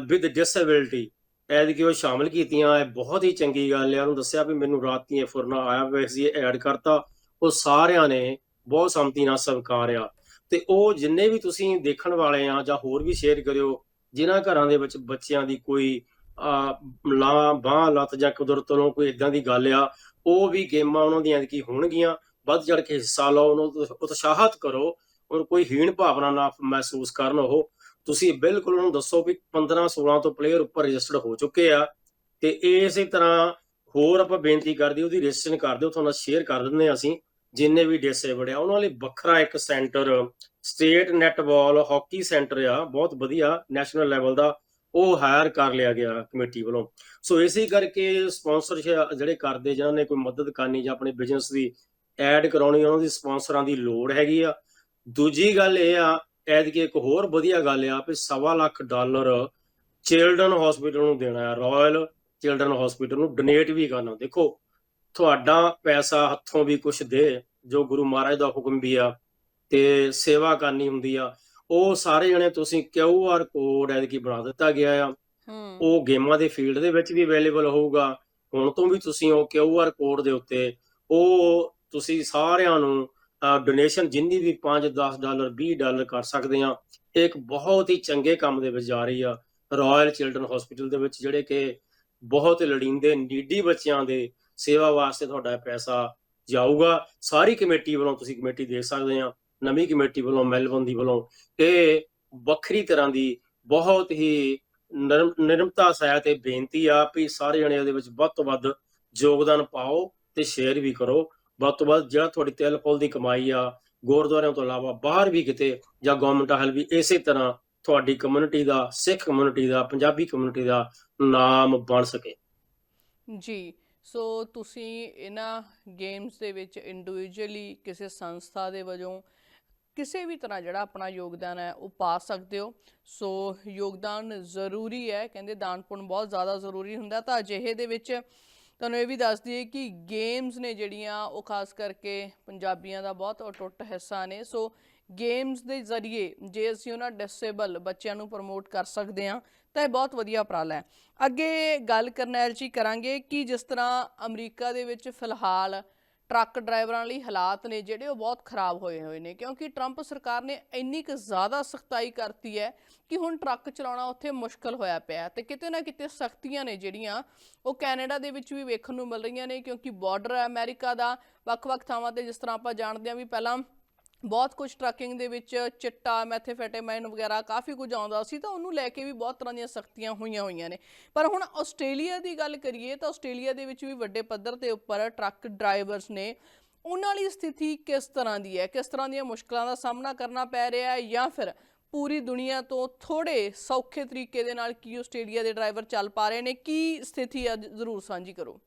with disability ਐਤਕੀ ਉਹ ਸ਼ਾਮਲ ਕੀਤੀਆਂ, ਇਹ ਬਹੁਤ ਹੀ ਚੰਗੀ ਗੱਲ ਹੈ ਉਹਨੂੰ ਦੱਸਿਆ ਵੀ ਮੈਨੂੰ ਰਾਤ ਇਹ ਫੁਰਨਾ ਆਇਆ ਵੇ ਅਸੀਂ ਐਡ ਕਰਤਾ। ਉਹ ਸਾਰਿਆਂ ਨੇ ਬਹੁਤ ਸੰਮਤੀ ਨਾਲ ਸਵੀਕਾਰਿਆ। ਤੇ ਉਹ ਜਿੰਨੇ ਵੀ ਤੁਸੀਂ ਦੇਖਣ ਵਾਲੇ ਆ ਜਾਂ ਹੋਰ ਵੀ ਸ਼ੇਅਰ ਕਰਿਓ, ਜਿਨ੍ਹਾਂ ਘਰਾਂ ਦੇ ਵਿੱਚ ਬੱਚਿਆਂ ਦੀ ਕੋਈ ਆ ਲਾ, ਬਾਹ, ਲੱਤ ਜਾਂ ਕੁਦਰਤ ਵੱਲੋਂ ਕੋਈ ਇਦਾਂ ਦੀ ਗੱਲ ਆ, ਉਹ ਵੀ ਗੇਮਾਂ ਉਹਨਾਂ ਦੀਆਂ ਕੀ ਹੋਣਗੀਆਂ। ਵੱਧ ਚੜ ਕੇ ਹਿੱਸਾ ਲਓ, ਉਹਨੂੰ ਉਤ- ਉਤਸ਼ਾਹਤ ਕਰੋ ਔਰ ਕੋਈ ਹੀਣ ਭਾਵਨਾ ਨਾ ਮਹਿਸੂਸ ਕਰਨ ਉਹ। ਤੁਸੀਂ ਬਿਲਕੁਲ ਉਹਨੂੰ ਦੱਸੋ ਵੀ 15 16 ਤੋਂ ਪਲੇਅਰ ਉੱਪਰ ਰਜਿਸਟਰਡ ਹੋ ਚੁੱਕੇ ਆ ਤੇ ਇਸੇ ਤਰ੍ਹਾਂ ਹੋਰ ਆਪਾਂ ਬੇਨਤੀ ਕਰਦੇ, ਉਹਦੀ ਰਜਿਸਟ੍ਰੇਸ਼ਨ ਕਰ ਦਿਓ, ਤੁਹਾਨੂੰ ਸ਼ੇਅਰ ਕਰ ਦਿੰਦੇ ਹਾਂ ਅਸੀਂ, ਜਿੰਨੇ ਵੀ ਡਿਸੇਬਲਡ ਆ ਉਹਨਾਂ ਲਈ ਵੱਖਰਾ ਇੱਕ centre state netball hockey centre ਆ, ਬਹੁਤ ਵਧੀਆ ਨੈਸ਼ਨਲ ਲੈਵਲ ਦਾ, ਉਹ ਹਾਇਰ ਕਰ ਲਿਆ ਗਿਆ ਕਮੇਟੀ ਵੱਲੋਂ। ਸੋ ਇਸੇ ਕਰਕੇ ਸਪਾਂਸਰ ਜਿਹੜੇ ਕਰਦੇ ਜਿਹਨਾਂ ਨੇ ਕੋਈ ਮਦਦ ਕਰਨੀ ਜਾਂ ਆਪਣੇ ਬਿਜ਼ਨਸ ਦੀ ਐਡ ਕਰਾਉਣੀ ਉਹਨਾਂ ਦੀ ਸਪਾਂਸਰਾਂ ਦੀ ਲੋੜ ਹੈਗੀ ਆ। ਦੂਜੀ ਗੱਲ ਇਹ ਆ ਐਤਕੀ ਇੱਕ ਹੋਰ ਵਧੀਆ ਗੱਲ ਆ ਵੀ ਸਵਾ ਲੱਖ ਡਾਲਰ ਚਿਲਡਰਨ ਹਸਪੀਟਲ ਨੂੰ ਦੇਣਾ ਹੈ ਰਾਇਲ ਚਿਲਡਰਨ ਹਸਪੀਟਲ ਨੂੰ ਡੋਨੇਟ ਵੀ ਕਰਨਾ। ਦੇਖੋ ਤੁਹਾਡਾ ਪੈਸਾ ਹੱਥੋਂ ਵੀ ਕੁਝ ਦੇ ਜੋ ਗੁਰੂ ਮਹਾਰਾਜ ਦਾ ਹੁਕਮ ਵੀ ਆ ਤੇ ਸੇਵਾ ਕਰਨੀ ਹੁੰਦੀ ਆ ਉਹ ਸਾਰੇ ਜਣੇ ਤੁਸੀਂ ਕਿਊ ਆਰ ਕੋਡ ਐਤਕੀ ਬਣਾ ਦਿੱਤਾ ਗਿਆ ਆ। ਉਹ ਗੇਮਾਂ ਦੇ ਫੀਲਡ ਦੇ ਵਿੱਚ ਵੀ ਅਵੇਲੇਬਲ ਹੋਊਗਾ। ਹੁਣ ਤੋਂ ਵੀ ਤੁਸੀਂ ਉਹ ਕਿਊ ਆਰ ਕੋਡ ਦੇ ਉੱਤੇ ਉਹ ਤੁਸੀਂ ਸਾਰਿਆਂ ਨੂੰ ਡੋਨੇਸ਼ਨ ਜਿੰਨੀ ਵੀ 5 10 ਡਾਲਰ 20 ਡਾਲਰ ਕਰ ਸਕਦੇ ਆ ਇਹ ਇੱਕ ਬਹੁਤ ਹੀ ਚੰਗੇ ਕੰਮ ਦੇ ਵਿੱਚ ਜਾ ਰਹੀ ਆ। ਰਾਇਲ ਚਿਲਡਰਨ ਹਸਪੀਟਲ ਦੇ ਵਿੱਚ ਜਿਹੜੇ ਕਿ ਬਹੁਤ ਲੜੀਂਦੇ, ਨੀਡੀ ਬੱਚਿਆਂ ਦੇ ਸੇਵਾ ਵਾਸਤੇ ਤੁਹਾਡਾ ਪੈਸਾ ਜਾਊਗਾ। ਸਾਰੀ ਕਮੇਟੀ ਵੱਲੋਂ ਤੁਸੀਂ ਕਮੇਟੀ ਦੇਖ ਸਕਦੇ ਆ ਨਵੀਂ ਕਮੇਟੀ ਵੱਲੋਂ ਮੈਲਬਨ ਦੀ ਵੱਲੋਂ। ਇਹ ਵੱਖਰੀ ਤਰ੍ਹਾਂ ਦੀ ਬਹੁਤ ਹੀ ਨਰਮ, ਨਿਰਮਤਾ ਸਹਿਤ ਇਹ ਬੇਨਤੀ ਆ ਵੀ ਸਾਰੇ ਜਣੇ ਉਹਦੇ ਵਿੱਚ ਵੱਧ ਤੋਂ ਵੱਧ ਯੋਗਦਾਨ ਪਾਓ ਤੇ ਸ਼ੇਅਰ ਵੀ ਕਰੋ। ਵੱਧ ਤੋਂ ਵੱਧ ਜਿਹੜਾ ਤੁਹਾਡੀ ਤਿਲ ਫੁੱਲ ਦੀ ਕਮਾਈ ਆ, ਗੁਰਦੁਆਰਿਆਂ ਤੋਂ ਇਲਾਵਾ ਬਾਹਰ ਵੀ ਕਿਤੇ ਜਾਂ ਗਵਰਨਮੈਂਟ ਹਲ ਵੀ ਇਸੇ ਤਰ੍ਹਾਂ ਤੁਹਾਡੀ ਕਮਿਊਨਿਟੀ ਦਾ, ਸਿੱਖ ਕਮਿਊਨਿਟੀ ਦਾ, ਪੰਜਾਬੀ ਕਮਿਊਨਿਟੀ ਦਾ ਨਾਮ ਬਣ ਸਕੇ। ਜੀ, ਸੋ ਤੁਸੀਂ ਇਹਨਾਂ ਗੇਮਸ ਦੇ ਵਿੱਚ ਇੰਡੀਵਿਜੂਅਲੀ ਕਿਸੇ ਸੰਸਥਾ ਦੇ ਵਜੋਂ ਕਿਸੇ ਵੀ ਤਰ੍ਹਾਂ ਜਿਹੜਾ ਆਪਣਾ ਯੋਗਦਾਨ ਹੈ, ਉਹ ਪਾ ਸਕਦੇ ਹੋ। ਸੋ ਯੋਗਦਾਨ ਜ਼ਰੂਰੀ ਹੈ, ਕਹਿੰਦੇ ਦਾਨ ਪੁੰਨ ਬਹੁਤ ਜ਼ਿਆਦਾ ਜ਼ਰੂਰੀ ਹੁੰਦਾ ਤਾਂ ਅਜਿਹੇ ਦੇ ਵਿੱਚ ਤੁਹਾਨੂੰ ਇਹ ਵੀ ਦੱਸ ਦਈਏ ਕਿ ਗੇਮਸ ਨੇ ਜਿਹੜੀਆਂ ਉਹ ਖਾਸ ਕਰਕੇ ਪੰਜਾਬੀਆਂ ਦਾ ਬਹੁਤ ਅਟੁੱਟ ਹਿੱਸਾ ਨੇ। ਸੋ ਗੇਮਸ ਦੇ ਜ਼ਰੀਏ ਜੇ ਅਸੀਂ ਉਹਨਾਂ ਡਿਸੇਬਲ ਬੱਚਿਆਂ ਨੂੰ ਪ੍ਰਮੋਟ ਕਰ ਸਕਦੇ ਹਾਂ, ਤਾਂ ਇਹ ਬਹੁਤ ਵਧੀਆ ਉਪਰਾਲਾ ਹੈ। ਅੱਗੇ ਗੱਲ ਕਰਨੈਲ ਜੀ ਕਰਾਂਗੇ ਕਿ ਜਿਸ ਤਰ੍ਹਾਂ ਅਮਰੀਕਾ ਦੇ ਵਿੱਚ ਫਿਲਹਾਲ ਟਰੱਕ ਡਰਾਈਵਰਾਂ ਲਈ ਹਾਲਾਤ ਨੇ ਜਿਹੜੇ ਉਹ ਬਹੁਤ ਖਰਾਬ ਹੋਏ ਹੋਏ ਨੇ, ਕਿਉਂਕਿ ਟਰੰਪ ਸਰਕਾਰ ਨੇ ਇੰਨੀ ਕੁ ਜ਼ਿਆਦਾ ਸਖਤਾਈ ਕਰਤੀ ਹੈ ਕਿ ਹੁਣ ਟਰੱਕ ਚਲਾਉਣਾ ਉੱਥੇ ਮੁਸ਼ਕਲ ਹੋਇਆ ਪਿਆ ਤੇ ਕਿਤੇ ਨਾ ਕਿਤੇ ਸਖਤੀਆਂ ਨੇ ਜਿਹੜੀਆਂ ਉਹ ਕੈਨੇਡਾ ਦੇ ਵਿੱਚ ਵੀ ਵੇਖਣ ਨੂੰ ਮਿਲ ਰਹੀਆਂ ਨੇ, ਕਿਉਂਕਿ ਬਾਰਡਰ ਹੈ ਅਮਰੀਕਾ ਦਾ, ਵੱਖ-ਵੱਖ ਥਾਵਾਂ ਤੇ ਜਿਸ ਤਰ੍ਹਾਂ ਆਪਾਂ ਜਾਣਦੇ ਹਾਂ ਵੀ ਪਹਿਲਾਂ ਬਹੁਤ ਕੁਝ ਟਰੱਕਿੰਗ ਦੇ ਵਿੱਚ, ਚਿੱਟਾ ਮੈਥੇਫੈਟਾਮਾਈਨ ਵਗੈਰਾ ਕਾਫੀ ਕੁਝ ਆਉਂਦਾ ਸੀ ਤਾਂ ਉਹਨੂੰ ਲੈ ਕੇ ਵੀ ਬਹੁਤ ਤਰ੍ਹਾਂ ਦੀਆਂ ਸਖਤੀਆਂ ਹੋਈਆਂ ਹੋਈਆਂ ਨੇ। ਪਰ ਹੁਣ ਆਸਟ੍ਰੇਲੀਆ ਦੀ ਗੱਲ ਕਰੀਏ ਤਾਂ ਆਸਟ੍ਰੇਲੀਆ ਦੇ ਵਿੱਚ ਵੀ ਵੱਡੇ ਪੱਧਰ ਤੇ ਉੱਪਰ ਟਰੱਕ ਡਰਾਈਵਰਸ ਨੇ। ਉਹਨਾਂ ਲਈ ਸਥਿਤੀ ਕਿਸ ਤਰ੍ਹਾਂ ਦੀ ਹੈ? ਕਿਸ ਤਰ੍ਹਾਂ ਦੀਆਂ ਮੁਸ਼ਕਲਾਂ ਦਾ ਸਾਹਮਣਾ ਕਰਨਾ ਪੈ ਰਿਹਾ ਹੈ ਜਾਂ ਫਿਰ ਪੂਰੀ ਦੁਨੀਆ ਤੋਂ ਥੋੜੇ ਸੌਖੇ ਤਰੀਕੇ ਦੇ ਨਾਲ ਕੀ ਆਸਟ੍ਰੇਲੀਆ ਦੇ ਡਰਾਈਵਰ ਚੱਲ ਪਾ ਰਹੇ ਨੇ? ਕੀ ਸਥਿਤੀ ਹੈ? ਜ਼ਰੂਰ ਸਾਂਝੀ ਕਰੋ।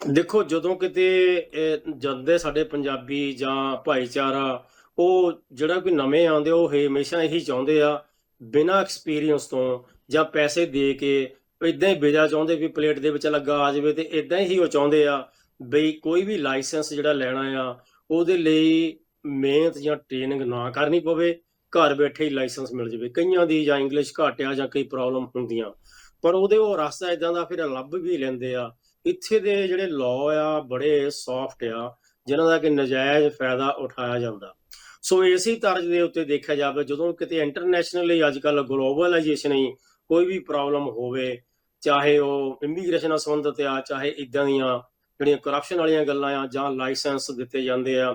ਦੇਖੋ, ਜਦੋਂ ਕਿਤੇ ਇਹ ਜਾਂਦੇ ਸਾਡੇ ਪੰਜਾਬੀ ਜਾਂ ਭਾਈਚਾਰਾ, ਉਹ ਜਿਹੜਾ ਕੋਈ ਨਵੇਂ ਆਉਂਦੇ, ਉਹ ਹਮੇਸ਼ਾ ਇਹੀ ਚਾਹੁੰਦੇ ਆ, ਬਿਨਾਂ ਐਕਸਪੀਰੀਅੰਸ ਤੋਂ ਜਾਂ ਪੈਸੇ ਦੇ ਕੇ ਇਦਾਂ ਹੀ ਬੇਜਾ ਚਾਹੁੰਦੇ ਵੀ ਪਲੇਟ ਦੇ ਵਿੱਚ ਲੱਗਾ ਆ ਜਾਵੇ ਤੇ ਇਦਾਂ ਹੀ ਉਹ ਚਾਹੁੰਦੇ ਆ ਬਈ ਕੋਈ ਵੀ ਲਾਇਸੈਂਸ ਜਿਹੜਾ ਲੈਣਾ ਆ, ਉਹਦੇ ਲਈ ਮਿਹਨਤ ਜਾਂ ਟ੍ਰੇਨਿੰਗ ਨਾ ਕਰਨੀ ਪਵੇ, ਘਰ ਬੈਠੇ ਹੀ ਲਾਇਸੈਂਸ ਮਿਲ ਜਾਵੇ। ਕਈਆਂ ਦੀ ਜਾਂ ਇੰਗਲਿਸ਼ ਘੱਟ ਆ ਜਾਂ ਕਈ ਪ੍ਰੋਬਲਮ ਹੁੰਦੀਆਂ। ਪਰ ਉਹਦੇ ਉਹ ਰਸਤਾ ਇਦਾਂ ਦਾ ਫਿਰ ਲੱਭ ਵੀ ਲੈਂਦੇ ਆ ਇੱਥੇ ਦੇ ਜਿਹੜੇ ਲਾਅ ਆ, ਬੜੇ ਸੌਫਟ ਆ, ਜਿਨ੍ਹਾਂ ਦਾ ਕਿ ਨਜਾਇਜ਼ ਫਾਇਦਾ ਉਠਾਇਆ ਜਾਂਦਾ। ਸੋ ਇਸੇ ਤਰਜ਼ ਦੇ ਉੱਤੇ ਦੇਖਿਆ ਜਾਵੇ, ਜਦੋਂ ਕਿਤੇ ਇੰਟਰਨੈਸ਼ਨਲੀ ਅੱਜ ਕੱਲ ਗਲੋਬਲਾਈਜੇਸ਼ਨ ਹੀ ਕੋਈ ਵੀ ਪ੍ਰੋਬਲਮ ਹੋਵੇ, ਚਾਹੇ ਉਹ ਇਮੀਗ੍ਰੇਸ਼ਨ ਨਾਲ ਸੰਬੰਧਿਤ ਆ, ਚਾਹੇ ਇਦਾਂ ਦੀਆਂ ਜਿਹੜੀਆਂ ਕਰਪਸ਼ਨ ਵਾਲੀਆਂ ਗੱਲਾਂ ਆ, ਜਾਂ ਲਾਇਸੈਂਸ ਦਿੱਤੇ ਜਾਂਦੇ ਆ,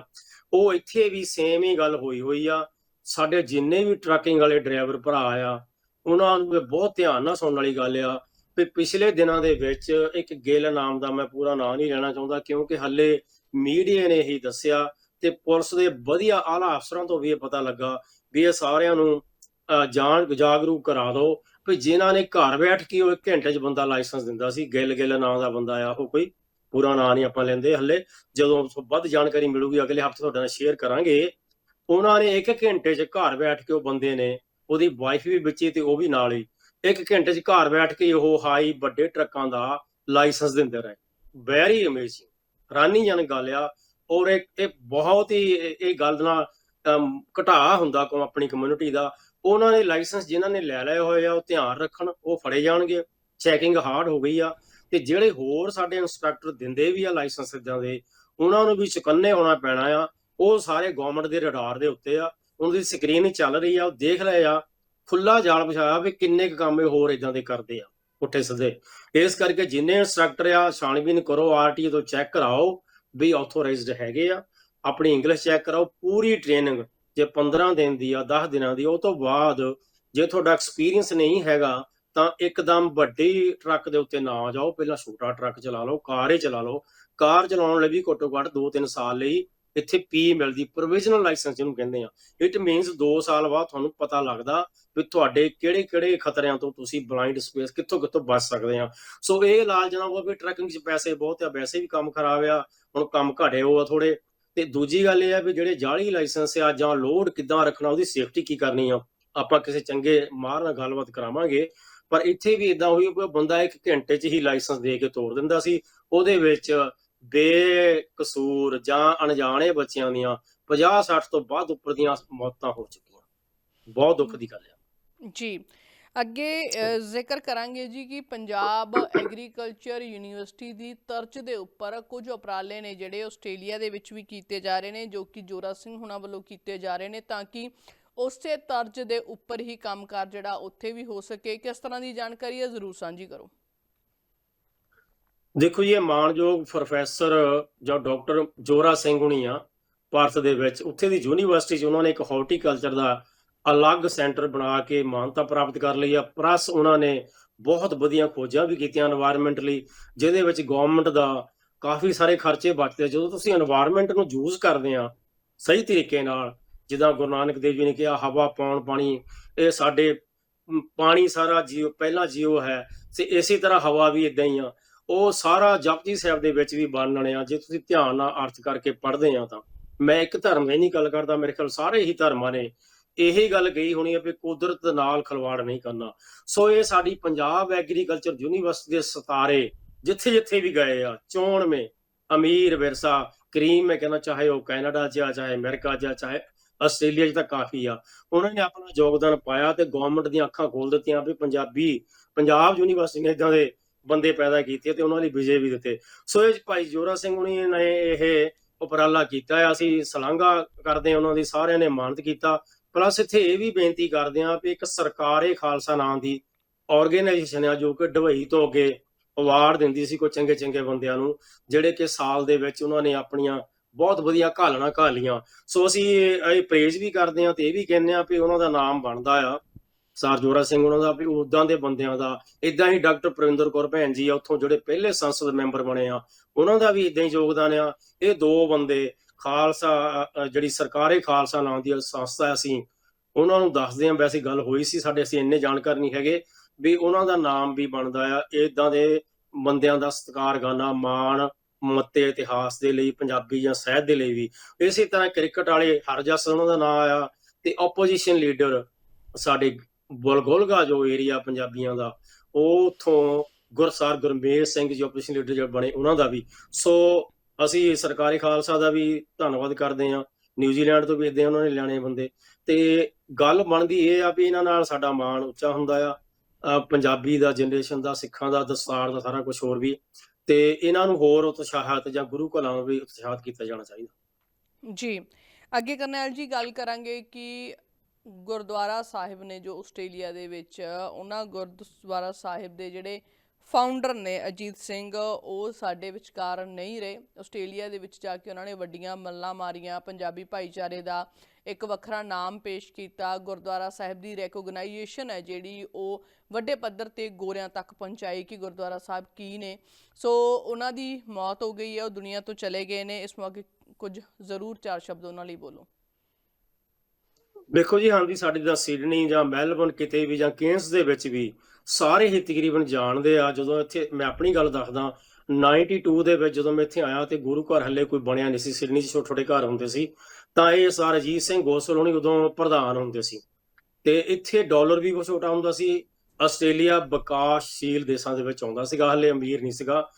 ਉਹ ਇੱਥੇ ਵੀ ਸੇਮ ਹੀ ਗੱਲ ਹੋਈ ਹੋਈ ਆ। ਸਾਡੇ ਜਿੰਨੇ ਵੀ ਟਰੱਕਿੰਗ ਵਾਲੇ ਡਰਾਈਵਰ ਭਰਾ ਆ, ਉਹਨਾਂ ਨੂੰ ਬਹੁਤ ਧਿਆਨ ਨਾਲ ਸੁਣਨ ਵਾਲੀ ਗੱਲ ਆ ਵੀ ਪਿਛਲੇ ਦਿਨਾਂ ਦੇ ਵਿੱਚ ਇੱਕ ਗਿੱਲ ਨਾਮ ਦਾ ਮੈਂ ਪੂਰਾ ਨਾਂ ਨਹੀਂ ਲੈਣਾ ਚਾਹੁੰਦਾ ਕਿਉਂਕਿ ਹੱਲੇ ਮੀਡੀਆ ਨੇ ਹੀ ਦੱਸਿਆ ਤੇ ਪੁਲਿਸ ਦੇ ਵਧੀਆ ਆਲਾ ਅਫਸਰਾਂ ਤੋਂ ਵੀ ਇਹ ਪਤਾ ਲੱਗਾ ਵੀ ਇਹ ਸਾਰਿਆਂ ਨੂੰ ਅਹ, ਜਾਣ ਜਾਗਰੂਕ ਕਰਾ ਦਿਓ ਵੀ ਜਿਨ੍ਹਾਂ ਨੇ ਘਰ ਬੈਠ ਕੇ ਉਹ ਇੱਕ ਘੰਟੇ 'ਚ ਬੰਦਾ ਲਾਇਸੈਂਸ ਦਿੰਦਾ ਸੀ ਗਿੱਲ ਗਿੱਲ ਨਾਮ ਦਾ ਬੰਦਾ ਆ ਉਹ ਕੋਈ ਪੂਰਾ ਨਾਂ ਨਹੀਂ ਆਪਾਂ ਲੈਂਦੇ ਹੱਲੇ ਜਦੋਂ ਵੱਧ ਜਾਣਕਾਰੀ ਮਿਲੂਗੀ ਅਗਲੇ ਹਫ਼ਤੇ ਤੁਹਾਡੇ ਨਾਲ ਸ਼ੇਅਰ ਕਰਾਂਗੇ। ਉਹਨਾਂ ਨੇ ਇੱਕ ਘੰਟੇ 'ਚ ਘਰ ਬੈਠ ਕੇ ਉਹ ਬੰਦੇ ਨੇ ਉਹਦੀ ਵਾਈਫ ਵੀ ਵਿੱਚ ਤੇ ਉਹ ਵੀ ਨਾਲ ਹੀ ਇੱਕ ਘੰਟੇ 'ਚ ਘਰ ਬੈਠ ਕੇ ਉਹ ਹਾਈ ਵੱਡੇ ਟਰੱਕਾਂ ਦਾ ਲਾਇਸੈਂਸ ਦਿੰਦੇ ਰਹੇ। ਵੈਰੀ ਅਮੇਜ਼ਿੰਗ ਹੈਰਾਨੀਜਨਕ ਗੱਲ ਆ ਔਰ ਇਹ ਇਹ ਬਹੁਤ ਹੀ ਇਹ ਗੱਲ ਨਾਲ ਅਮ, ਘਟਾ ਹੁੰਦਾ ਕੋ ਆਪਣੀ ਕਮਿਊਨਿਟੀ ਦਾ। ਉਹਨਾਂ ਨੇ ਲਾਇਸੈਂਸ ਜਿਨ੍ਹਾਂ ਨੇ ਲੈ ਲਏ ਹੋਏ ਆ ਉਹ ਧਿਆਨ ਰੱਖਣ ਉਹ ਫੜੇ ਜਾਣਗੇ। ਚੈਕਿੰਗ ਹਾਰਡ ਹੋ ਗਈ ਆ। ਤੇ ਜਿਹੜੇ ਹੋਰ ਸਾਡੇ ਇੰਸਟ੍ਰਕਟਰ ਦਿੰਦੇ ਵੀ ਆ ਲਾਇਸੈਂਸ ਇਦਾਂ ਦੇ ਉਹਨਾਂ ਨੂੰ ਵੀ ਚੁਕੰਨੇ ਹੋਣਾ ਪੈਣਾ ਆ। ਉਹ ਸਾਰੇ ਗਵਰਨਮੈਂਟ ਦੇ ਰਡਾਰ ਦੇ ਉੱਤੇ ਆ। ਉਹਨਾਂ ਦੀ ਸਕਰੀਨ ਚੱਲ ਰਹੀ ਆ ਉਹ ਦੇਖ ਰਹੇ ਆ। ਖੁੱਲਾ ਜਾਲ ਵਿਛਾਇਆ ਵੀ ਕਿੰਨੇ ਕੁ ਕੰਮ ਇਹ ਹੋਰ ਇਦਾਂ ਦੇ ਕਰਦੇ ਆ, ਪੁੱਠੇ ਸਿੱਧੇ। ਇਸ ਕਰਕੇ ਜਿੰਨੇ ਇੰਸਟ੍ਰਕਟਰ ਆ, ਛਾਣਬੀਨ ਕਰੋ ਆਰਟੀ ਤੋਂ ਚੈੱਕ ਕਰਾਓ ਵੀ ਆਥੋਰਾਈਜ਼ਡ ਹੈਗੇ ਆ। ਆਪਣੀ ਇੰਗਲਿਸ਼ ਚੈੱਕ ਕਰਾਓ, ਪੂਰੀ ਟ੍ਰੇਨਿੰਗ ਜੇ 15 ਦਿਨ ਦੀ ਆ 10 ਦਿਨਾਂ ਦੀ, ਉਹ ਤੋਂ ਬਾਅਦ ਜੇ ਤੁਹਾਡਾ ਐਕਸਪੀਰੀਅੰਸ ਨਹੀਂ ਹੈਗਾ, ਤਾਂ ਇੱਕਦਮ ਵੱਡੀ ਟਰੱਕ ਦੇ ਉੱਤੇ ਨਾ ਜਾਓ। ਪਹਿਲਾਂ ਛੋਟਾ ਟਰੱਕ ਚਲਾ ਲਓ, ਕਾਰ ਹੀ ਚਲਾ ਲਓ। ਕਾਰ ਚਲਾਉਣ ਲਈ ਵੀ ਘੱਟੋ ਘੱਟ 2-3 ਸਾਲ ਲਈ ਇੱਥੇ ਪੀ ਮਿਲਦੀ ਪ੍ਰੋਵੀਜ਼ਨਲ ਲਾਇਸੈਂਸ ਜਿਹਨੂੰ ਕਹਿੰਦੇ ਆ। ਇਟ ਮੀਨਸ 2 ਸਾਲ ਬਾਅਦ ਤੁਹਾਨੂੰ ਪਤਾ ਲੱਗਦਾ ਵੀ ਤੁਹਾਡੇ ਕਿਹੜੇ ਕਿਹੜੇ ਖਤਰਿਆਂ ਤੋਂ ਤੁਸੀਂ ਬਲਾਈਂਡ ਸਪੇਸ ਕਿੱਥੋਂ ਕਿੱਥੋਂ ਬਚ ਸਕਦੇ ਆ। ਸੋ ਇਹ ਲਾਲ ਜਨਾਬ ਉਹ ਵੀ ਟਰੱਕਿੰਗ 'ਚ ਪੈਸੇ ਬਹੁਤ ਆ, ਵੈਸੇ ਵੀ ਕੰਮ ਖਰਾਬ ਆ, ਹੁਣ ਕੰਮ ਘਟੇ ਹੋ ਆ ਥੋੜੇ ਤੇ ਦੂਜੀ ਗੱਲ ਇਹ ਆ ਵੀ ਜਿਹੜੇ ਜਾਲੀ ਲਾਇਸੈਂਸ ਆ ਜਾਂ ਲੋਡ ਕਿੱਦਾਂ ਰੱਖਣਾ, ਉਹਦੀ ਸੇਫਟੀ ਕੀ ਕਰਨੀ ਆ, ਆਪਾਂ ਕਿਸੇ ਚੰਗੇ ਮਾਹਰ ਨਾਲ ਗੱਲਬਾਤ ਕਰਾਵਾਂਗੇ। ਪਰ ਇੱਥੇ ਵੀ ਇਦਾਂ ਹੋਈ ਬੰਦਾ ਇੱਕ ਘੰਟੇ 'ਚ ਹੀ ਲਾਇਸੈਂਸ ਦੇ ਕੇ ਤੋੜ ਦਿੰਦਾ ਸੀ, ਉਹਦੇ ਵਿੱਚ ਬੇਕਸੂਰ ਜਾਂ ਅਣਜਾਣੇ ਬੱਚਿਆਂ ਦੀਆਂ 50 60 ਤੋਂ ਵੱਧ ਉੱਪਰ ਦੀਆਂ ਮੌਤਾਂ ਹੋ ਚੁੱਕੀਆਂ। ਬਹੁਤ ਦੁੱਖ ਦੀ ਗੱਲ ਆ। ਜੀ ਅੱਗੇ ਜ਼ਿਕਰ ਕਰਾਂਗੇ ਜੀ ਕਿ ਪੰਜਾਬ ਐਗਰੀਕਲਚਰ ਯੂਨੀਵਰਸਿਟੀ ਦੀ ਤਰਜ਼ ਦੇ ਉੱਪਰ ਕੁਝ ਉਪਰਾਲੇ ਨੇ ਜਿਹੜੇ ਆਸਟ੍ਰੇਲੀਆ ਦੇ ਵਿੱਚ ਵੀ ਕੀਤੇ ਜਾ ਰਹੇ ਨੇ ਜੋ ਕਿ ਜੋਰਾ ਸਿੰਘ ਹੁਣਾਂ ਵੱਲੋਂ ਕੀਤੇ ਜਾ ਰਹੇ ਨੇ ਤਾਂ ਕਿ ਉਸੇ ਤਰਜ਼ ਦੇ ਉੱਪਰ ਹੀ ਕੰਮਕਾਰ ਜਿਹੜਾ ਉੱਥੇ ਵੀ ਹੋ ਸਕੇ। ਕਿਸ ਤਰ੍ਹਾਂ ਦੀ ਜਾਣਕਾਰੀ ਹੈ ਜ਼ਰੂਰ ਸਾਂਝੀ ਕਰੋ। ਦੇਖੋ ਜੀ, ਇਹ ਮਾਨਯੋਗ ਪ੍ਰੋਫੈਸਰ ਜਾਂ ਡਾਕਟਰ ਜੋਰਾ ਸਿੰਘ ਹੁਣੀ ਆ, ਭਾਰਤ ਦੇ ਵਿੱਚ। ਉੱਥੇ ਦੀ ਯੂਨੀਵਰਸਿਟੀ 'ਚ ਉਹਨਾਂ ਨੇ ਇੱਕ ਹਾਰਟੀਕਲਚਰ ਦਾ ਅਲੱਗ ਸੈਂਟਰ ਬਣਾ ਕੇ ਮਾਨਤਾ ਪ੍ਰਾਪਤ ਕਰ ਲਈ ਆ। ਪ੍ਰਸ ਉਹਨਾਂ ਨੇ ਬਹੁਤ ਵਧੀਆ ਖੋਜਾਂ ਵੀ ਕੀਤੀਆਂ এনवायरमेंट ਲਈ, ਜਿਹਦੇ ਵਿੱਚ ਗਵਰਨਮੈਂਟ ਦਾ ਕਾਫੀ ਸਾਰੇ ਖਰਚੇ ਬਚਦੇ ਜਦੋਂ ਤੁਸੀਂ এনवायरमेंट ਨੂੰ ਯੂਜ਼ ਕਰਦੇ ਆ, ਸਹੀ ਤਰੀਕੇ ਨਾਲ, ਜਿੱਦਾਂ ਗੁਰੂ ਨਾਨਕ ਦੇਵ ਜੀ ਨੇ ਕਿਹਾ, ਹਵਾ, ਪਾਉਣ, ਪਾਣੀ, ਇਹ ਸਾਡੇ ਪਾਣੀ ਸਾਰਾ ਜੀਵ ਪਹਿਲਾ ਜੀਵ ਹੈ, ਤੇ ਇਸੇ ਤਰ੍ਹਾਂ ਹਵਾ ਵੀ ਇਦਾਂ ਹੀ ਆ। ਉਹ ਸਾਰਾ ਜਪਜੀ ਸਾਹਿਬ ਦੇ ਵਿੱਚ ਵੀ ਵਰਣਨ ਆ। ਜੇ ਤੁਸੀਂ ਧਿਆਨ ਨਾਲ ਅਰਥ ਕਰਕੇ ਪੜ੍ਹਦੇ ਆ ਤਾਂ। ਮੈਂ ਇੱਕ ਧਰਮ ਦੀ ਨਹੀਂ ਗੱਲ ਕਰਦਾ, ਮੇਰੇ ਖਿਆਲ ਸਾਰੇ ਹੀ ਧਰਮਾਂ ਨੇ ਇਹੀ ਗੱਲ ਕਹੀ ਹੋਣੀ ਹੈ ਵੀ ਕੁਦਰਤ ਨਾਲ ਖਲਵਾੜ ਨਹੀਂ ਕਰਨਾ। ਸੋ ਇਹ ਸਾਡੀ ਪੰਜਾਬ ਐਗਰੀਕਲਚਰ ਯੂਨੀਵਰਸਿਟੀ ਦੇ ਸਤਾਰੇ ਜਿੱਥੇ ਜਿੱਥੇ ਵੀ ਗਏ ਆ ਚੋਣ ਮੇ ਅਮੀਰ ਵਿਰਸਾ, ਕਰੀਮ ਮੈਂ ਕਹਿੰਦਾ ਚਾਹੇ ਉਹ ਕੈਨੇਡਾ 'ਚ ਆ, ਚਾਹੇ ਅਮਰੀਕਾ 'ਚ ਆ, ਚਾਹੇ ਆਸਟ੍ਰੇਲੀਆ 'ਚ ਤਾਂ ਕਾਫੀ ਆ। ਉਹਨਾਂ ਨੇ ਆਪਣਾ ਯੋਗਦਾਨ ਪਾਇਆ ਤੇ ਗਵਰਨਮੈਂਟ ਦੀਆਂ ਅੱਖਾਂ ਖੋਲ ਦਿੱਤੀਆਂ ਵੀ ਪੰਜਾਬੀ, ਪੰਜਾਬ ਯੂਨੀਵਰਸਿਟੀ ਨੇ ਇਦਾਂ ਦੇ ਬੰਦੇ ਪੈਦਾ ਕੀਤੇ ਤੇ ਉਹਨਾਂ ਲਈ ਵਿਜੇ ਵੀ ਦਿੱਤੇ। ਸੋ ਇਹ ਭਾਈ ਜੋਰਾ ਸਿੰਘ ਹੁਣੀ ਨੇ ਇਹ ਉਪਰਾਲਾ ਕੀਤਾ ਅਸੀਂ ਸਲਾਂਘਾ ਕਰਦੇ ਉਹਨਾਂ ਦੀ ਸਾਰਿਆਂ ਨੇ ਮਾਨਤ ਕੀਤਾ। ਪਲੱਸ ਇੱਥੇ ਇਹ ਵੀ ਬੇਨਤੀ ਕਰਦੇ ਹਾਂ ਵੀ ਇੱਕ ਸਰਕਾਰੇ ਖਾਲਸਾ ਨਾਮ ਦੀ ਆਰਗੇਨਾਈਜੇਸ਼ਨ ਆ, ਜੋ ਕਿ ਦੁਬਈ ਤੋਂ ਅੱਗੇ ਅਵਾਰਡ ਦਿੰਦੀ ਸੀ ਕੋਈ ਚੰਗੇ ਚੰਗੇ ਬੰਦਿਆਂ ਨੂੰ, ਜਿਹੜੇ ਕਿ ਸਾਲ ਦੇ ਵਿੱਚ ਉਹਨਾਂ ਨੇ ਆਪਣੀਆਂ ਬਹੁਤ ਵਧੀਆ ਘਾਲਣਾ ਘਾਲੀਆਂ। ਸੋ ਅਸੀਂ ਇਹ ਇਹ ਪ੍ਰੇਜ਼ ਵੀ ਕਰਦੇ ਹਾਂ ਤੇ ਇਹ ਵੀ ਕਹਿੰਦੇ ਹਾਂ ਵੀ ਉਹਨਾਂ ਦਾ ਨਾਮ ਬਣਦਾ ਆ। ਸਰ ਜੋਰਾ ਸਿੰਘ ਉਹਨਾਂ ਦਾ ਵੀ ਉਦਾਂ ਦੇ ਬੰਦਿਆਂ ਦਾ ਇਦਾਂ ਹੀ ਡਾਕਟਰ ਪ੍ਰਵਿੰਦਰ ਕੌਰ ਭੈਣ ਜੀ ਆ, ਉੱਥੋਂ ਜਿਹੜੇ ਪਹਿਲੇ ਸੰਸਦ ਮੈਂਬਰ ਬਣੇ ਆ, ਉਹਨਾਂ ਦਾ ਵੀ ਇਦਾਂ ਹੀ ਯੋਗਦਾਨ ਆ। ਇਹ ਦੋ ਬੰਦੇ, ਖਾਲਸਾ ਜਿਹੜੀ ਸਰਕਾਰੀ ਖਾਲਸਾ ਨਾਮ ਦੀ ਸੰਸਥਾ ਅਸੀਂ, ਉਹਨਾਂ ਨੂੰ ਦੱਸਦੇ ਹਾਂ ਵੈਸੇ ਗੱਲ ਹੋਈ ਸੀ, ਸਾਡੇ ਅਸੀਂ ਇੰਨੇ ਜਾਣਕਾਰ ਨਹੀਂ ਹੈਗੇ ਵੀ ਉਹਨਾਂ ਦਾ ਨਾਮ ਵੀ ਬਣਦਾ ਆ। ਇਦਾਂ ਦੇ ਬੰਦਿਆਂ ਦਾ ਸਤਿਕਾਰ ਕਰਨਾ ਮਾਣ, ਮੱਤੇ ਇਤਿਹਾਸ ਦੇ ਲਈ, ਪੰਜਾਬੀ ਜਾਂ ਸਾਹਿਤ ਦੇ ਲਈ ਵੀ। ਇਸੇ ਤਰ੍ਹਾਂ ਕ੍ਰਿਕਟ ਵਾਲੇ ਹਰਜਸ ਉਹਨਾਂ ਦਾ ਨਾਮ ਆਇਆ ਤੇ ਆਪੋਜੀਸ਼ਨ ਲੀਡਰ ਸਾਡੇ ਬੁਲਗੁਲਗਾ ਜੋ ਏਰੀਆ ਪੰਜਾਬੀਆਂ ਦਾ ਉਥੋਂ ਗੁਰਸਾਰ ਗੁਰਮੇਜ ਸਿੰਘ ਜੀ ਆਪੋਜੀਸ਼ਨ ਲੀਡਰ ਜਿਹੜੇ ਬਣੇ ਉਹਨਾਂ ਦਾ ਵੀ। ਸੋ ਅਸੀਂ ਸਰਕਾਰੀ ਖਾਲਸਾ ਦਾ ਵੀ ਧੰਨਵਾਦ ਕਰਦੇ ਹਾਂ। ਨਿਊਜ਼ੀਲੈਂਡ ਤੋਂ ਵੀ ਉਹਨਾਂ ਨੇ ਲਿਆਣੇ ਬੰਦੇ। ਤੇ ਗੱਲ ਬਣਦੀ ਇਹ ਆ ਵੀ ਇਹਨਾਂ ਨਾਲ ਸਾਡਾ ਮਾਣ ਉੱਚਾ ਹੁੰਦਾ ਆ। ਪੰਜਾਬੀ ਦਾ ਜਨਰੇਸ਼ਨ ਦਾ, ਸਿੱਖਾਂ ਦਾ, ਦਸਤਾਰ ਦਾ ਸਾਰਾ ਕੁਝ ਹੋਰ ਵੀ। ਤੇ ਇਹਨਾਂ ਨੂੰ ਹੋਰ ਉਤਸ਼ਾਹਿਤ ਜਾਂ ਗੁਰੂ ਘਰਾਂ ਨੂੰ ਵੀ ਉਤਸ਼ਾਹਿਤ ਕੀਤਾ ਜਾਣਾ ਚਾਹੀਦਾ। ਜੀ। ਅੱਗੇ ਕਰਨੈਲ ਜੀ ਗੱਲ ਕਰਾਂਗੇ ਕਿ ਗੁਰਦੁਆਰਾ ਸਾਹਿਬ ਨੇ ਜੋ ਆਸਟ੍ਰੇਲੀਆ ਦੇ ਵਿੱਚ, ਉਹਨਾਂ ਗੁਰਦੁਆਰਾ ਸਾਹਿਬ ਦੇ ਜਿਹੜੇ ਫਾਊਂਡਰ ਨੇ ਅਜੀਤ ਸਿੰਘ, ਉਹ ਸਾਡੇ ਵਿਚਕਾਰ ਨਹੀਂ ਰਹੇ। ਆਸਟ੍ਰੇਲੀਆ ਦੇ ਵਿੱਚ ਜਾ ਕੇ ਉਹਨਾਂ ਨੇ ਵੱਡੀਆਂ ਮੱਲਾਂ ਮਾਰੀਆਂ, ਪੰਜਾਬੀ ਭਾਈਚਾਰੇ ਦਾ ਇੱਕ ਵੱਖਰਾ ਨਾਮ ਪੇਸ਼ ਕੀਤਾ। ਗੁਰਦੁਆਰਾ ਸਾਹਿਬ ਦੀ ਰੈਕੋਗਨਾਈਜੇਸ਼ਨ ਹੈ ਜਿਹੜੀ ਉਹ ਵੱਡੇ ਪੱਧਰ ਤੇ ਗੋਰਿਆਂ ਤੱਕ ਪਹੁੰਚਾਈ ਕਿ ਗੁਰਦੁਆਰਾ ਸਾਹਿਬ ਕੀ ਨੇ। ਸੋ ਉਹਨਾਂ ਦੀ ਮੌਤ ਹੋ ਗਈ ਹੈ, ਉਹ ਦੁਨੀਆ ਤੋਂ ਚਲੇ ਗਏ ਨੇ। ਇਸ ਮੌਕੇ ਕੁਝ ਜ਼ਰੂਰ ਚਾਰ ਸ਼ਬਦ ਉਹਨਾਂ ਲਈ ਬੋਲੋ। ਦੇਖੋ ਜੀ, ਹਾਂਜੀ, ਸਾਡੇ ਦਾ ਸਿਡਨੀ ਜਾਂ ਮੈਲਬੌਰਨ ਕਿਤੇ ਵੀ ਜਾਂ ਕੇਨਸ ਦੇ ਵਿੱਚ ਵੀ ਸਾਰੇ ਹੀ ਤਕਰੀਬਨ ਜਾਣਦੇ ਆ। ਜਦੋਂ ਇੱਥੇ ਮੈਂ ਆਪਣੀ ਗੱਲ ਦੱਸਦਾ 92 ਦੇ ਵਿੱਚ ਜਦੋਂ ਮੈਂ ਇੱਥੇ ਆਇਆ ਤੇ ਗੁਰੂ ਘਰ ਹੱਲੇ ਕੋਈ ਬਣਿਆ ਨਹੀਂ ਸੀ, ਸਿਡਨੀ 'ਚ ਛੋਟੇ ਛੋਟੇ ਘਰ ਹੁੰਦੇ ਸੀ, ਤਾਂ ਇਹ ਸਰ ਅਜੀਤ ਸਿੰਘ ਗੋਸਲ ਹੋਣੀ ਉਦੋਂ ਪ੍ਰਧਾਨ ਹੁੰਦੇ ਸੀ। ਤੇ ਇੱਥੇ ਡਾਲਰ ਵੀ ਬਹੁਤ ਛੋਟਾ ਹੁੰਦਾ ਸੀ, ਆਸਟ੍ਰੇਲੀਆ ਵਿਕਾਸਸ਼ੀਲ ਦੇਸ਼ਾਂ ਦੇ ਵਿੱਚ ਆਉਂਦਾ ਸੀਗਾ, ਹੱਲੇ ਅਮੀਰ ਨਹੀਂ ਸੀਗਾ।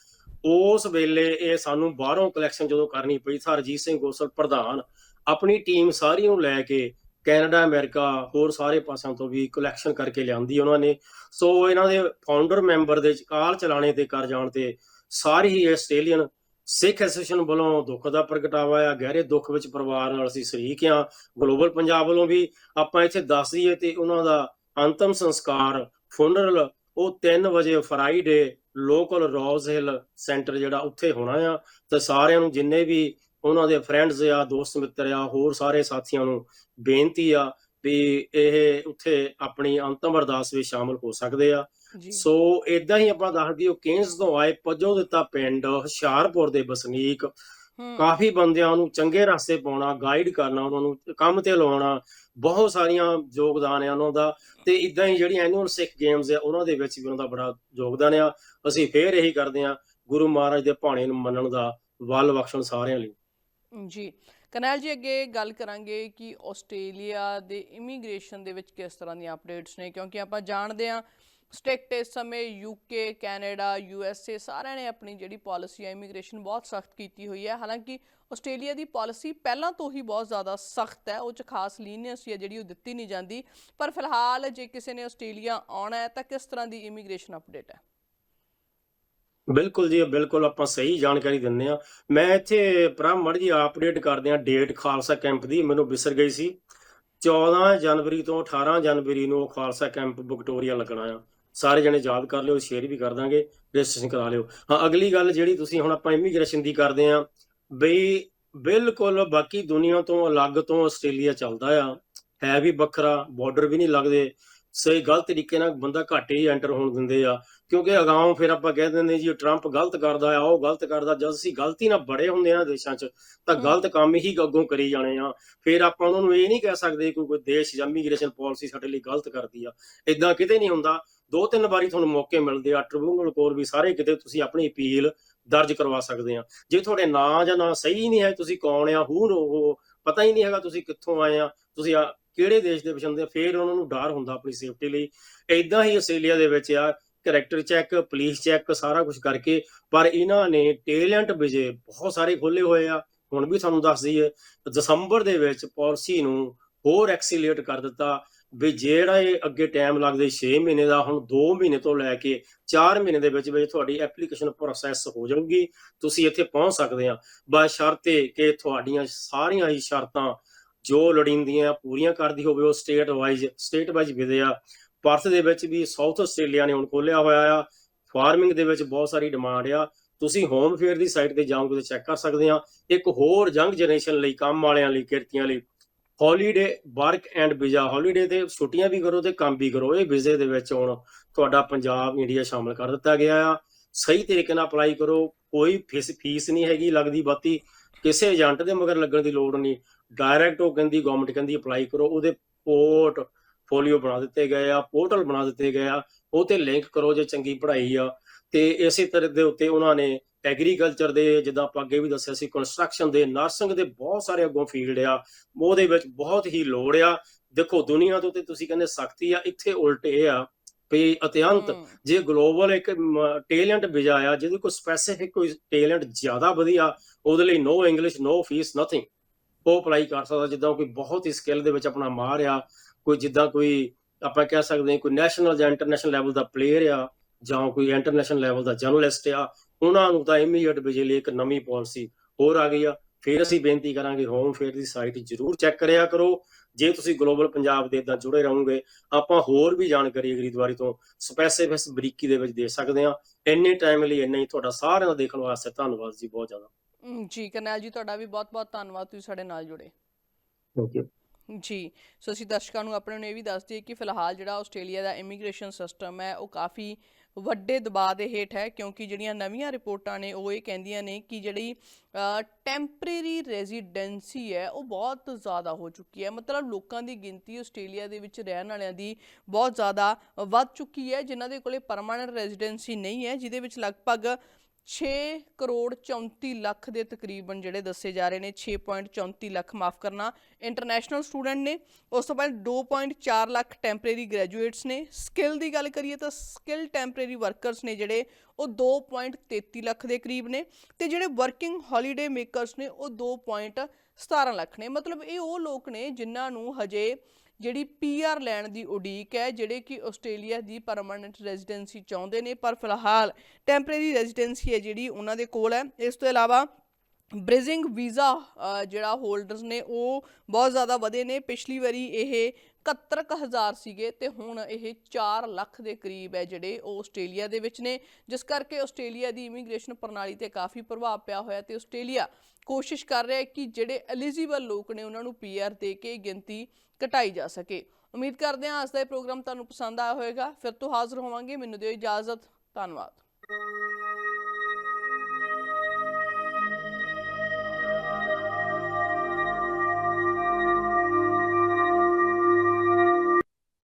ਉਸ ਵੇਲੇ ਇਹ ਸਾਨੂੰ ਬਾਹਰੋਂ ਕਲੈਕਸ਼ਨ ਜਦੋਂ ਕਰਨੀ ਪਈ ਸਰ ਅਜੀਤ ਸਿੰਘ ਗੋਸਲ ਪ੍ਰਧਾਨ ਆਪਣੀ ਟੀਮ ਸਾਰੀ ਨੂੰ ਲੈ ਕੇ ਕੈਨੇਡਾ, ਅਮਰੀਕਾ, ਹੋਰ ਸਾਰੇ ਪਾਸਿਆਂ ਤੋਂ ਵੀ ਕਲੈਕਸ਼ਨ ਕਰਕੇ ਲਿਆਂਦੀ ਉਹਨਾਂ ਨੇ। ਸੋ ਇਹਨਾਂ ਦੇ ਫਾਊਂਡਰ ਮੈਂਬਰ ਦੇ ਕਾਲ ਚਲਾਣੇ ਤੇ ਕਰ ਜਾਣ ਤੇ ਸਾਰੀ ਹੀ ਆਸਟ੍ਰੇਲੀਅਨ ਸਿੱਖ ਐਸੋਸੀਏਸ਼ਨ ਵੱਲੋਂ ਦੁੱਖ ਦਾ ਪ੍ਰਗਟਾਵਾ ਆ, ਗਹਿਰੇ ਦੁੱਖ ਵਿੱਚ ਪਰਿਵਾਰ ਨਾਲ ਅਸੀਂ ਸ਼ਰੀਕ ਆ ਗਲੋਬਲ ਪੰਜਾਬ ਵੱਲੋਂ ਵੀ ਆਪਾਂ ਇੱਥੇ ਦੱਸ ਦਈਏ ਤੇ ਉਹਨਾਂ ਦਾ ਅੰਤਮ ਸੰਸਕਾਰ ਫੁਨਰਲ ਉਹ 3 ਵਜੇ Friday local Rose Hill centre ਜਿਹੜਾ ਉੱਥੇ ਹੋਣਾ ਆ। ਤੇ ਸਾਰਿਆਂ ਨੂੰ ਜਿੰਨੇ ਵੀ ਉਹਨਾਂ ਦੇ ਫਰੈਂਡਸ ਆ ਦੋਸਤ ਮਿੱਤਰ ਆ ਹੋਰ ਸਾਰੇ ਸਾਥੀਆਂ ਨੂੰ ਬੇਨਤੀ ਆ ਵੀ ਇਹ ਉੱਥੇ ਆਪਣੀ ਅੰਤਮ ਅਰਦਾਸ ਵਿੱਚ ਸ਼ਾਮਲ ਹੋ ਸਕਦੇ ਆ। ਸੋ ਇਦਾਂ ਹੀ ਆਪਾਂ ਦੱਸ ਦਈਏ ਕੇਨਸ ਤੋਂ ਆਏ ਪੱਜੋ ਦਿੱਤਾ ਪਿੰਡ ਹੁਸ਼ਿਆਰਪੁਰ ਦੇ ਵਸਨੀਕ। ਕਾਫੀ ਬੰਦਿਆਂ ਨੂੰ ਚੰਗੇ ਰਸਤੇ ਪਾਉਣਾ ਗਾਈਡ ਕਰਨਾ ਉਹਨਾਂ ਨੂੰ ਕੰਮ ਤੇ ਲਾਉਣਾ ਬਹੁਤ ਸਾਰੀਆਂ ਯੋਗਦਾਨ ਹੈ ਉਹਨਾਂ ਦਾ। ਤੇ ਇਦਾਂ ਹੀ ਜਿਹੜੀ ਐਨੂਅਲ ਸਿੱਖ ਗੇਮਸ ਆ ਉਹਨਾਂ ਦੇ ਵਿੱਚ ਵੀ ਉਹਨਾਂ ਦਾ ਬੜਾ ਯੋਗਦਾਨ ਆ। ਅਸੀਂ ਫੇਰ ਇਹੀ ਕਰਦੇ ਆ ਗੁਰੂ ਮਹਾਰਾਜ ਦੇ ਭਾਣੇ ਨੂੰ ਮੰਨਣ ਦਾ ਵੱਲ ਬਖਸ਼ਣ ਸਾਰਿਆਂ ਲਈ। ਜੀ, ਕਨੈਲ ਜੀ ਅੱਗੇ ਗੱਲ ਕਰਾਂਗੇ ਕਿ ਆਸਟ੍ਰੇਲੀਆ ਦੇ ਇਮੀਗ੍ਰੇਸ਼ਨ ਦੇ ਵਿੱਚ ਕਿਸ ਤਰ੍ਹਾਂ ਦੀਆਂ ਅਪਡੇਟਸ ਨੇ, ਕਿਉਂਕਿ ਆਪਾਂ ਜਾਣਦੇ ਹਾਂ ਸਟ੍ਰਿਕਟ ਇਸ ਸਮੇਂ ਯੂਕੇ ਕੈਨੇਡਾ ਯੂਐਸਏ ਸਾਰਿਆਂ ਨੇ ਆਪਣੀ ਜਿਹੜੀ ਪਾਲਿਸੀ ਹੈ ਇਮੀਗ੍ਰੇਸ਼ਨ ਬਹੁਤ ਸਖਤ ਕੀਤੀ ਹੋਈ ਹੈ। ਹਾਲਾਂਕਿ ਆਸਟ੍ਰੇਲੀਆ ਦੀ ਪਾਲਿਸੀ ਪਹਿਲਾਂ ਤੋਂ ਹੀ ਬਹੁਤ ਜ਼ਿਆਦਾ ਸਖਤ ਹੈ, ਉਹ ਚ ਖਾਸ ਲੀਨੀਅੰਸ ਹੈ ਜਿਹੜੀ ਉਹ ਦਿੱਤੀ ਨਹੀਂ ਜਾਂਦੀ। ਪਰ ਫਿਲਹਾਲ ਜੇ ਕਿਸੇ ਨੇ ਆਸਟ੍ਰੇਲੀਆ ਆਉਣਾ ਹੈ ਤਾਂ ਕਿਸ ਤਰ੍ਹਾਂ ਦੀ ਇਮੀਗ੍ਰੇਸ਼ਨ ਅਪਡੇਟ ਹੈ? ਬਿਲਕੁਲ ਜੀ, ਬਿਲਕੁਲ ਆਪਾਂ ਸਹੀ ਜਾਣਕਾਰੀ ਦਿੰਦੇ ਆ ਮੈਂ ਇੱਥੇ ਭਰਾ ਮੜ ਜੀ ਅਪਡੇਟ ਕਰਦੇ ਆ ਡੇਟ ਖਾਲਸਾ ਕੈਂਪ ਦੀ, ਮੈਨੂੰ ਵਿਸਰ ਗਈ ਸੀ। 14 ਜਨਵਰੀ ਤੋਂ 18 ਜਨਵਰੀ ਨੂੰ ਖਾਲਸਾ ਕੈਂਪ ਵਿਕਟੋਰੀਆ ਲੱਗਣਾ ਆ। ਸਾਰੇ ਜਣੇ ਯਾਦ ਕਰ ਲਿਓ ਸ਼ੇਅਰ ਵੀ ਕਰ ਦਾਂਗੇ ਰਜਿਸਟ੍ਰੇਸ਼ਨ ਕਰਾ ਲਿਓ। ਹਾਂ, ਅਗਲੀ ਗੱਲ ਜਿਹੜੀ ਤੁਸੀਂ ਹੁਣ ਆਪਾਂ ਇਮੀਗ੍ਰੇਸ਼ਨ ਦੀ ਕਰਦੇ ਆ ਬਈ ਬਿਲਕੁਲ ਬਾਕੀ ਦੁਨੀਆ ਤੋਂ ਅਲੱਗ ਤੋਂ ਆਸਟ੍ਰੇਲੀਆ ਚੱਲਦਾ ਆ। ਹੈ ਵੀ ਵੱਖਰਾ ਬਾਰਡਰ ਵੀ ਨਹੀਂ ਲੱਗਦੇ। ਸਹੀ, ਗਲਤ ਤਰੀਕੇ ਨਾਲ ਬੰਦਾ ਘੱਟ ਹੀ ਐਂਟਰ ਹੋਣ ਦਿੰਦੇ ਆ। ਕਿਉਂਕਿ ਅਗਾਉਂ ਫਿਰ ਆਪਾਂ ਕਹਿ ਦਿੰਦੇ ਜੀ ਟਰੰਪ ਗਲਤ ਕਰਦਾ ਆ ਉਹ ਗਲਤ ਕਰਦਾ ਜਦ ਅਸੀਂ ਗਲਤੀ ਨਾਲ ਬੜੇ ਹੁੰਦੇ ਆ ਦੇਸ਼ਾਂ 'ਚ ਤਾਂ। ਗਲਤ ਕੰਮ ਹੀ ਅੱਗੋਂ ਕਰੀ ਜਾਣੇ ਆ। ਫਿਰ ਆਪਾਂ ਉਹਨਾਂ ਨੂੰ ਇਹ ਨਹੀਂ ਕਹਿ ਸਕਦੇ ਕਿ ਕੋਈ ਦੇਸ਼ ਜਾਂ ਇਮੀਗ੍ਰੇਸ਼ਨ ਪਾਲਿਸੀ ਸਾਡੇ ਲਈ ਗਲਤ ਕਰਦੀ ਆ। ਇਦਾਂ ਕਿਤੇ ਨਹੀਂ ਹੁੰਦਾ। ਦੋ ਤਿੰਨ ਵਾਰੀ ਤੁਹਾਨੂੰ ਮੌਕੇ ਮਿਲਦੇ ਆ ਟ੍ਰਿਬਿਊਨਲ ਕੋਲ ਵੀ ਸਾਰੇ ਕਿਤੇ ਤੁਸੀਂ ਆਪਣੀ ਅਪੀਲ ਦਰਜ ਕਰਵਾ ਸਕਦੇ ਆ। ਜੇ ਤੁਹਾਡੇ ਨਾਂ ਜਾਂ ਨਾਂ ਸਹੀ ਨਹੀਂ ਹੈ ਤੁਸੀਂ ਕੌਣ ਆ ਹੂ ਉਹ ਪਤਾ ਹੀ ਨਹੀਂ ਹੈਗਾ ਤੁਸੀਂ ਕਿੱਥੋਂ ਆਏ ਆ ਤੁਸੀਂ ਆ ਕਿਹੜੇ ਦੇਸ਼ ਦੇ ਵਿੱਚ ਹੁੰਦੇ ਆ ਫਿਰ ਉਹਨਾਂ ਨੂੰ ਡਰ ਹੁੰਦਾ ਆਪਣੀ ਸੇਫਟੀ ਲਈ। ਇਦਾਂ ਹੀ ਆਸਟ੍ਰੇਲੀਆ ਦੇ ਵਿੱਚ ਆ ਕਰੈਕਟਰ ਚੈੱਕ ਪੁਲਿਸ ਚੈੱਕ ਸਾਰਾ ਕੁਝ ਕਰਕੇ, ਪਰ ਇਹਨਾਂ ਨੇ ਟੈਲੈਂਟ ਵਿਜੇ ਬਹੁਤ ਸਾਰੇ ਖੋਲੇ ਹੋਏ ਆ, ਹੁਣ ਵੀ ਤੁਹਾਨੂੰ ਦੱਸ ਦਈਏ ਦਸੰਬਰ ਦੇ ਵਿੱਚ ਪਾਲਿਸੀ ਨੂੰ ਹੋਰ ਐਕਸੀਲੇਟ ਕਰ ਦਿੱਤਾ ਵੀ ਜਿਹੜਾ ਇਹ ਅੱਗੇ ਟਾਈਮ ਲੱਗਦੇ 6 ਮਹੀਨੇ ਦਾ, ਹੁਣ 2 ਮਹੀਨੇ ਤੋਂ ਲੈ ਕੇ 4 ਮਹੀਨੇ ਦੇ ਵਿੱਚ ਵਿੱਚ ਤੁਹਾਡੀ ਐਪਲੀਕੇਸ਼ਨ ਪ੍ਰੋਸੈਸ ਹੋ ਜਾਊਗੀ, ਤੁਸੀਂ ਇੱਥੇ ਪਹੁੰਚ ਸਕਦੇ ਆ। ਬਸ਼ਰਤੇ ਕਿ ਤੁਹਾਡੀਆਂ ਸਾਰੀਆਂ ਹੀ ਸ਼ਰਤਾਂ ਜੋ ਲੋੜੀਂਦੀਆਂ ਪੂਰੀਆਂ ਕਰਦੀ ਹੋਵੇ ਉਹ ਸਟੇਟ ਵਾਈਜ਼ ਸਟੇਟ ਵਾਈਜ਼ ਵਿਦੇ ਆ। ਪਰਥ ਦੇ ਵਿੱਚ ਵੀ ਸਾਊਥ ਆਸਟ੍ਰੇਲੀਆ ਨੇ ਹੁਣ ਖੋਲਿਆ ਹੋਇਆ ਆ। ਫਾਰਮਿੰਗ ਦੇ ਵਿੱਚ ਬਹੁਤ ਸਾਰੀ ਡਿਮਾਂਡ ਆ। ਤੁਸੀਂ ਹੋਮ ਫੇਅਰ ਦੀ ਸਾਈਟ ਤੇ ਜਾਓਗੇ ਤੇ ਚੈੱਕ ਕਰ ਸਕਦੇ ਆ। ਇੱਕ ਹੋਰ ਯੰਗ ਜਨਰੇਸ਼ਨ ਲਈ, ਕੰਮ ਵਾਲਿਆਂ ਲਈ, ਕਿਰਤੀਆਂ ਲਈ holiday work and visa holiday ਤੇ ਛੁੱਟੀਆਂ ਵੀ ਕਰੋ ਤੇ ਕੰਮ ਵੀ ਕਰੋ। ਇਹ ਵੀਜ਼ੇ ਦੇ ਵਿੱਚ ਹੁਣ ਤੁਹਾਡਾ ਪੰਜਾਬ ਇੰਡੀਆ ਸ਼ਾਮਲ ਕਰ ਦਿੱਤਾ ਗਿਆ ਆ। ਸਹੀ ਤਰੀਕੇ ਨਾਲ ਅਪਲਾਈ ਕਰੋ। ਕੋਈ ਫੀਸ ਫੀਸ ਨਹੀਂ ਹੈਗੀ ਲੱਗਦੀ ਬਾਤੀ ਕਿਸੇ ਏਜੰਟ ਦੇ ਮਗਰ ਲੱਗਣ ਦੀ ਲੋੜ ਨਹੀਂ। ਡਾਇਰੈਕਟ ਉਹ ਕਹਿੰਦੀ ਗਵਰਨਮੈਂਟ ਕਹਿੰਦੀ ਅਪਲਾਈ ਕਰੋ। ਉਹਦੇ ਪੋਰਟ ਫੋਲੀਓ ਬਣਾ ਦਿੱਤੇ ਗਏ ਆ ਪੋਰਟਲ ਬਣਾ ਦਿੱਤੇ ਗਏ ਆ ਉਹ ਤੇ ਲਿੰਕ ਕਰੋ ਜੇ ਚੰਗੀ ਪੜ੍ਹਾਈ ਆ। ਤੇ ਇਸੇ ਤਰ੍ਹਾਂ ਦੇ ਉੱਤੇ ਉਹਨਾਂ ਨੇ ਐਗਰੀਕਲਚਰ ਦੇ ਜਿੱਦਾਂ ਆਪਾਂ ਅੱਗੇ ਵੀ ਦੱਸਿਆ ਸੀ ਕੰਸਟਰਕਸ਼ਨ ਦੇ ਨਰਸਿੰਗ ਦੇ ਬਹੁਤ ਸਾਰੇ ਅੱਗੋਂ ਫੀਲਡ ਆ। ਉਹਦੇ ਵਿੱਚ ਬਹੁਤ ਹੀ ਲੋੜ ਆ। ਦੇਖੋ ਦੁਨੀਆ ਤੋਂ ਤੇ ਤੁਸੀਂ ਕਹਿੰਦੇ ਸਖਤੀ ਆ ਇੱਥੇ ਉਲਟ ਇਹ ਆ ਵੀ ਅਤਿਅੰਤ ਜੇ ਗਲੋਬਲ ਇੱਕ ਟੈਲੈਂਟ ਆ ਜਿਹਦੇ ਕੋਈ ਸਪੈਸੀਫਿਕ ਕੋਈ ਟੈਲੈਂਟ ਜ਼ਿਆਦਾ ਵਧੀਆ ਉਹਦੇ ਲਈ no English no fees nothing ਉਹ ਅਪਲਾਈ ਕਰ ਸਕਦਾ ਜਿੱਦਾਂ ਕੋਈ ਬਹੁਤ ਹੀ ਸਕਿੱਲ ਦੇ ਵਿੱਚ ਆਪਣਾ ਮਾਹਰ ਆ। ਕੋਈ ਜਿੱਦਾਂ ਕੋਈ ਆਪਾਂ ਕਹਿ ਸਕਦੇ ਹਾਂ ਕੋਈ ਨੈਸ਼ਨਲ ਜਾਂ ਇੰਟਰਨੈਸ਼ਨਲ ਲੈਵਲ ਦਾ ਪਲੇਅਰ ਆ ਜਾਂ ਕੋਈ ਇੰਟਰਨੈਸ਼ਨਲ ਲੈਵਲ ਦਾ ਜਰਨਲਿਸਟ ਆ ਉਹਨਾਂ ਨੂੰ ਤਾਂ ਇਮੀਡੀਏਟ ਵਿਜੇ ਲਈ ਇੱਕ ਨਵੀਂ ਪਾਲਿਸੀ ਹੋਰ ਆ ਗਈ ਆ। ਫਿਰ ਅਸੀਂ ਬੇਨਤੀ ਕਰਾਂਗੇ ਹੋਮ ਫੇਅਰ ਦੀ ਸਾਈਟ ਜ਼ਰੂਰ ਚੈੱਕ ਕਰਿਆ ਕਰੋ। ਜੇ ਤੁਸੀਂ ਗਲੋਬਲ ਪੰਜਾਬ ਦੇ ਇਦਾਂ ਜੁੜੇ ਰਹੋਗੇ ਆਪਾਂ ਹੋਰ ਵੀ ਜਾਣਕਾਰੀ ਅਗਰੀਦਵਾਰੀ ਤੋਂ ਸਪੈਸੀਫਿਕ ਬਰੀਕੀ ਦੇ ਵਿੱਚ ਦੇ ਸਕਦੇ ਆ ਇੰਨੇ ਟਾਈਮ ਲਈ ਇੰਨਾ ਹੀ ਤੁਹਾਡਾ ਸਾਰਿਆਂ ਦਾ ਦੇਖਣ ਵਾਸਤੇ ਧੰਨਵਾਦ ਜੀ ਬਹੁਤ ਜ਼ਿਆਦਾ। ਜੀ ਕਰਨੈਲ ਜੀ ਤੁਹਾਡਾ ਵੀ ਬਹੁਤ-ਬਹੁਤ ਧੰਨਵਾਦ ਤੁਸੀਂ ਸਾਡੇ ਨਾਲ ਜੁੜੇ। ਯੂ ਜੀ, ਸੋ ਅਸੀਂ ਦਰਸ਼ਕਾਂ ਨੂੰ ਆਪਣੇ ਨੂੰ ਇਹ ਵੀ ਦੱਸ ਦਈਏ ਕਿ ਫਿਲਹਾਲ ਜਿਹੜਾ ਆਸਟ੍ਰੇਲੀਆ ਦਾ ਇਮੀਗ੍ਰੇਸ਼ਨ ਸਿਸਟਮ ਹੈ, ਉਹ ਕਾਫੀ ਵੱਡੇ ਦਬਾਅ ਦੇ ਹੇਠ ਹੈ, ਕਿਉਂਕਿ ਜਿਹੜੀਆਂ ਨਵੀਆਂ ਰਿਪੋਰਟਾਂ ਨੇ, ਉਹ ਇਹ ਕਹਿੰਦੀਆਂ ਨੇ ਕਿ ਜਿਹੜੀ ਟੈਂਪਰੇਰੀ ਰੈਜ਼ੀਡੈਂਸੀ ਹੈ, ਉਹ ਬਹੁਤ ਜ਼ਿਆਦਾ ਹੋ ਚੁੱਕੀ ਹੈ। ਮਤਲਬ ਲੋਕਾਂ ਦੀ ਗਿਣਤੀ ਆਸਟ੍ਰੇਲੀਆ ਦੇ ਵਿੱਚ ਰਹਿਣ ਵਾਲਿਆਂ ਦੀ ਬਹੁਤ ਜ਼ਿਆਦਾ ਵੱਧ ਚੁੱਕੀ ਹੈ, ਜਿਨ੍ਹਾਂ ਦੇ ਕੋਲੇ ਪਰਮਾਨੈਂਟ ਰੈਜ਼ੀਡੈਂਸੀ ਨਹੀਂ ਹੈ, ਜਿਹਦੇ ਵਿੱਚ ਲਗਭਗ 6 ਕਰੋੜ 34 ਲੱਖ ਦੇ ਤਕਰੀਬਨ ਜਿਹੜੇ ਦੱਸੇ ਜਾ ਰਹੇ ਨੇ 6.34 ਲੱਖ ਮਾਫ ਕਰਨਾ ਇੰਟਰਨੈਸ਼ਨਲ ਸਟੂਡੈਂਟ ਨੇ। ਉਸ ਤੋਂ ਬਾਅਦ 2.4 ਲੱਖ ਟੈਂਪਰੇਰੀ ਗ੍ਰੈਜੂਏਟਸ ਨੇ। ਸਕਿੱਲ ਦੀ ਗੱਲ ਕਰੀਏ ਤਾਂ ਸਕਿੱਲ ਟੈਂਪਰੇਰੀ ਵਰਕਰਸ ਨੇ ਜਿਹੜੇ, ਉਹ 2.33 ਲੱਖ ਦੇ ਕਰੀਬ ਨੇ ਤੇ ਜਿਹੜੇ ਵਰਕਿੰਗ ਹੌਲੀਡੇ ਮੇਕਰਸ ਨੇ, ਉਹ 2.17 ਲੱਖ ਨੇ। ਮਤਲਬ ਇਹ ਉਹ ਲੋਕ ਨੇ ਜਿਨ੍ਹਾਂ ਨੂੰ ਹਜੇ ਜਿਹੜੀ ਪੀਆਰ ਲੈਣ ਦੀ ਉਡੀਕ ਹੈ, ਜਿਹੜੇ ਕਿ ਆਸਟ੍ਰੇਲੀਆ ਦੀ ਪਰਮਨੈਂਟ ਰੈਜ਼ੀਡੈਂਸੀ ਚਾਹੁੰਦੇ ਨੇ, ਪਰ ਫਿਲਹਾਲ ਟੈਂਪਰੇਰੀ ਰੈਜ਼ੀਡੈਂਸੀ ਹੈ ਜਿਹੜੀ ਉਹਨਾਂ ਦੇ ਕੋਲ ਹੈ। ਇਸ ਤੋਂ ਇਲਾਵਾ ਬ੍ਰਿਜ਼ਿੰਗ ਵੀਜ਼ਾ ਜਿਹੜਾ ਹੋਲਡਰਸ ਨੇ, ਉਹ ਬਹੁਤ ਜ਼ਿਆਦਾ ਵਧੇ ਨੇ। ਪਿਛਲੀ ਵਾਰੀ ਇਹ 71000 ਸੀਗੇ ਤੇ ਹੁਣ ਇਹ 4 ਲੱਖ ਦੇ ਕਰੀਬ ਹੈ ਜਿਹੜੇ ਉਹ ਆਸਟ੍ਰੇਲੀਆ ਦੇ ਵਿੱਚ ਨੇ। ਜਿਸ ਕਰਕੇ ਆਸਟ੍ਰੇਲੀਆ ਦੀ ਇਮੀਗ੍ਰੇਸ਼ਨ ਪ੍ਰਣਾਲੀ ਤੇ ਕਾਫੀ ਪ੍ਰਭਾਵ ਪਿਆ ਹੋਇਆ ਤੇ ਆਸਟ੍ਰੇਲੀਆ ਕੋਸ਼ਿਸ਼ ਕਰ ਰਿਹਾ ਹੈ ਕਿ ਜਿਹੜੇ ਐਲੀਜੀਬਲ ਲੋਕ ਨੇ, ਉਹਨਾਂ ਨੂੰ ਪੀਆਰ ਦੇ ਕੇ ਗਿਣਤੀ ਘਟਾਈ ਜਾ ਸਕੇ। ਉਮੀਦ ਕਰਦੇ ਹਾਂ ਅੱਜ ਦਾ ਇਹ ਪ੍ਰੋਗਰਾਮ ਤੁਹਾਨੂੰ ਪਸੰਦ ਆਇਆ ਹੋਵੇਗਾ। ਫਿਰ ਤੋਂ ਹਾਜ਼ਰ ਹੋਵਾਂਗੇ। ਮੈਨੂੰ ਦਿਓ ਇਜਾਜ਼ਤ। ਧੰਨਵਾਦ।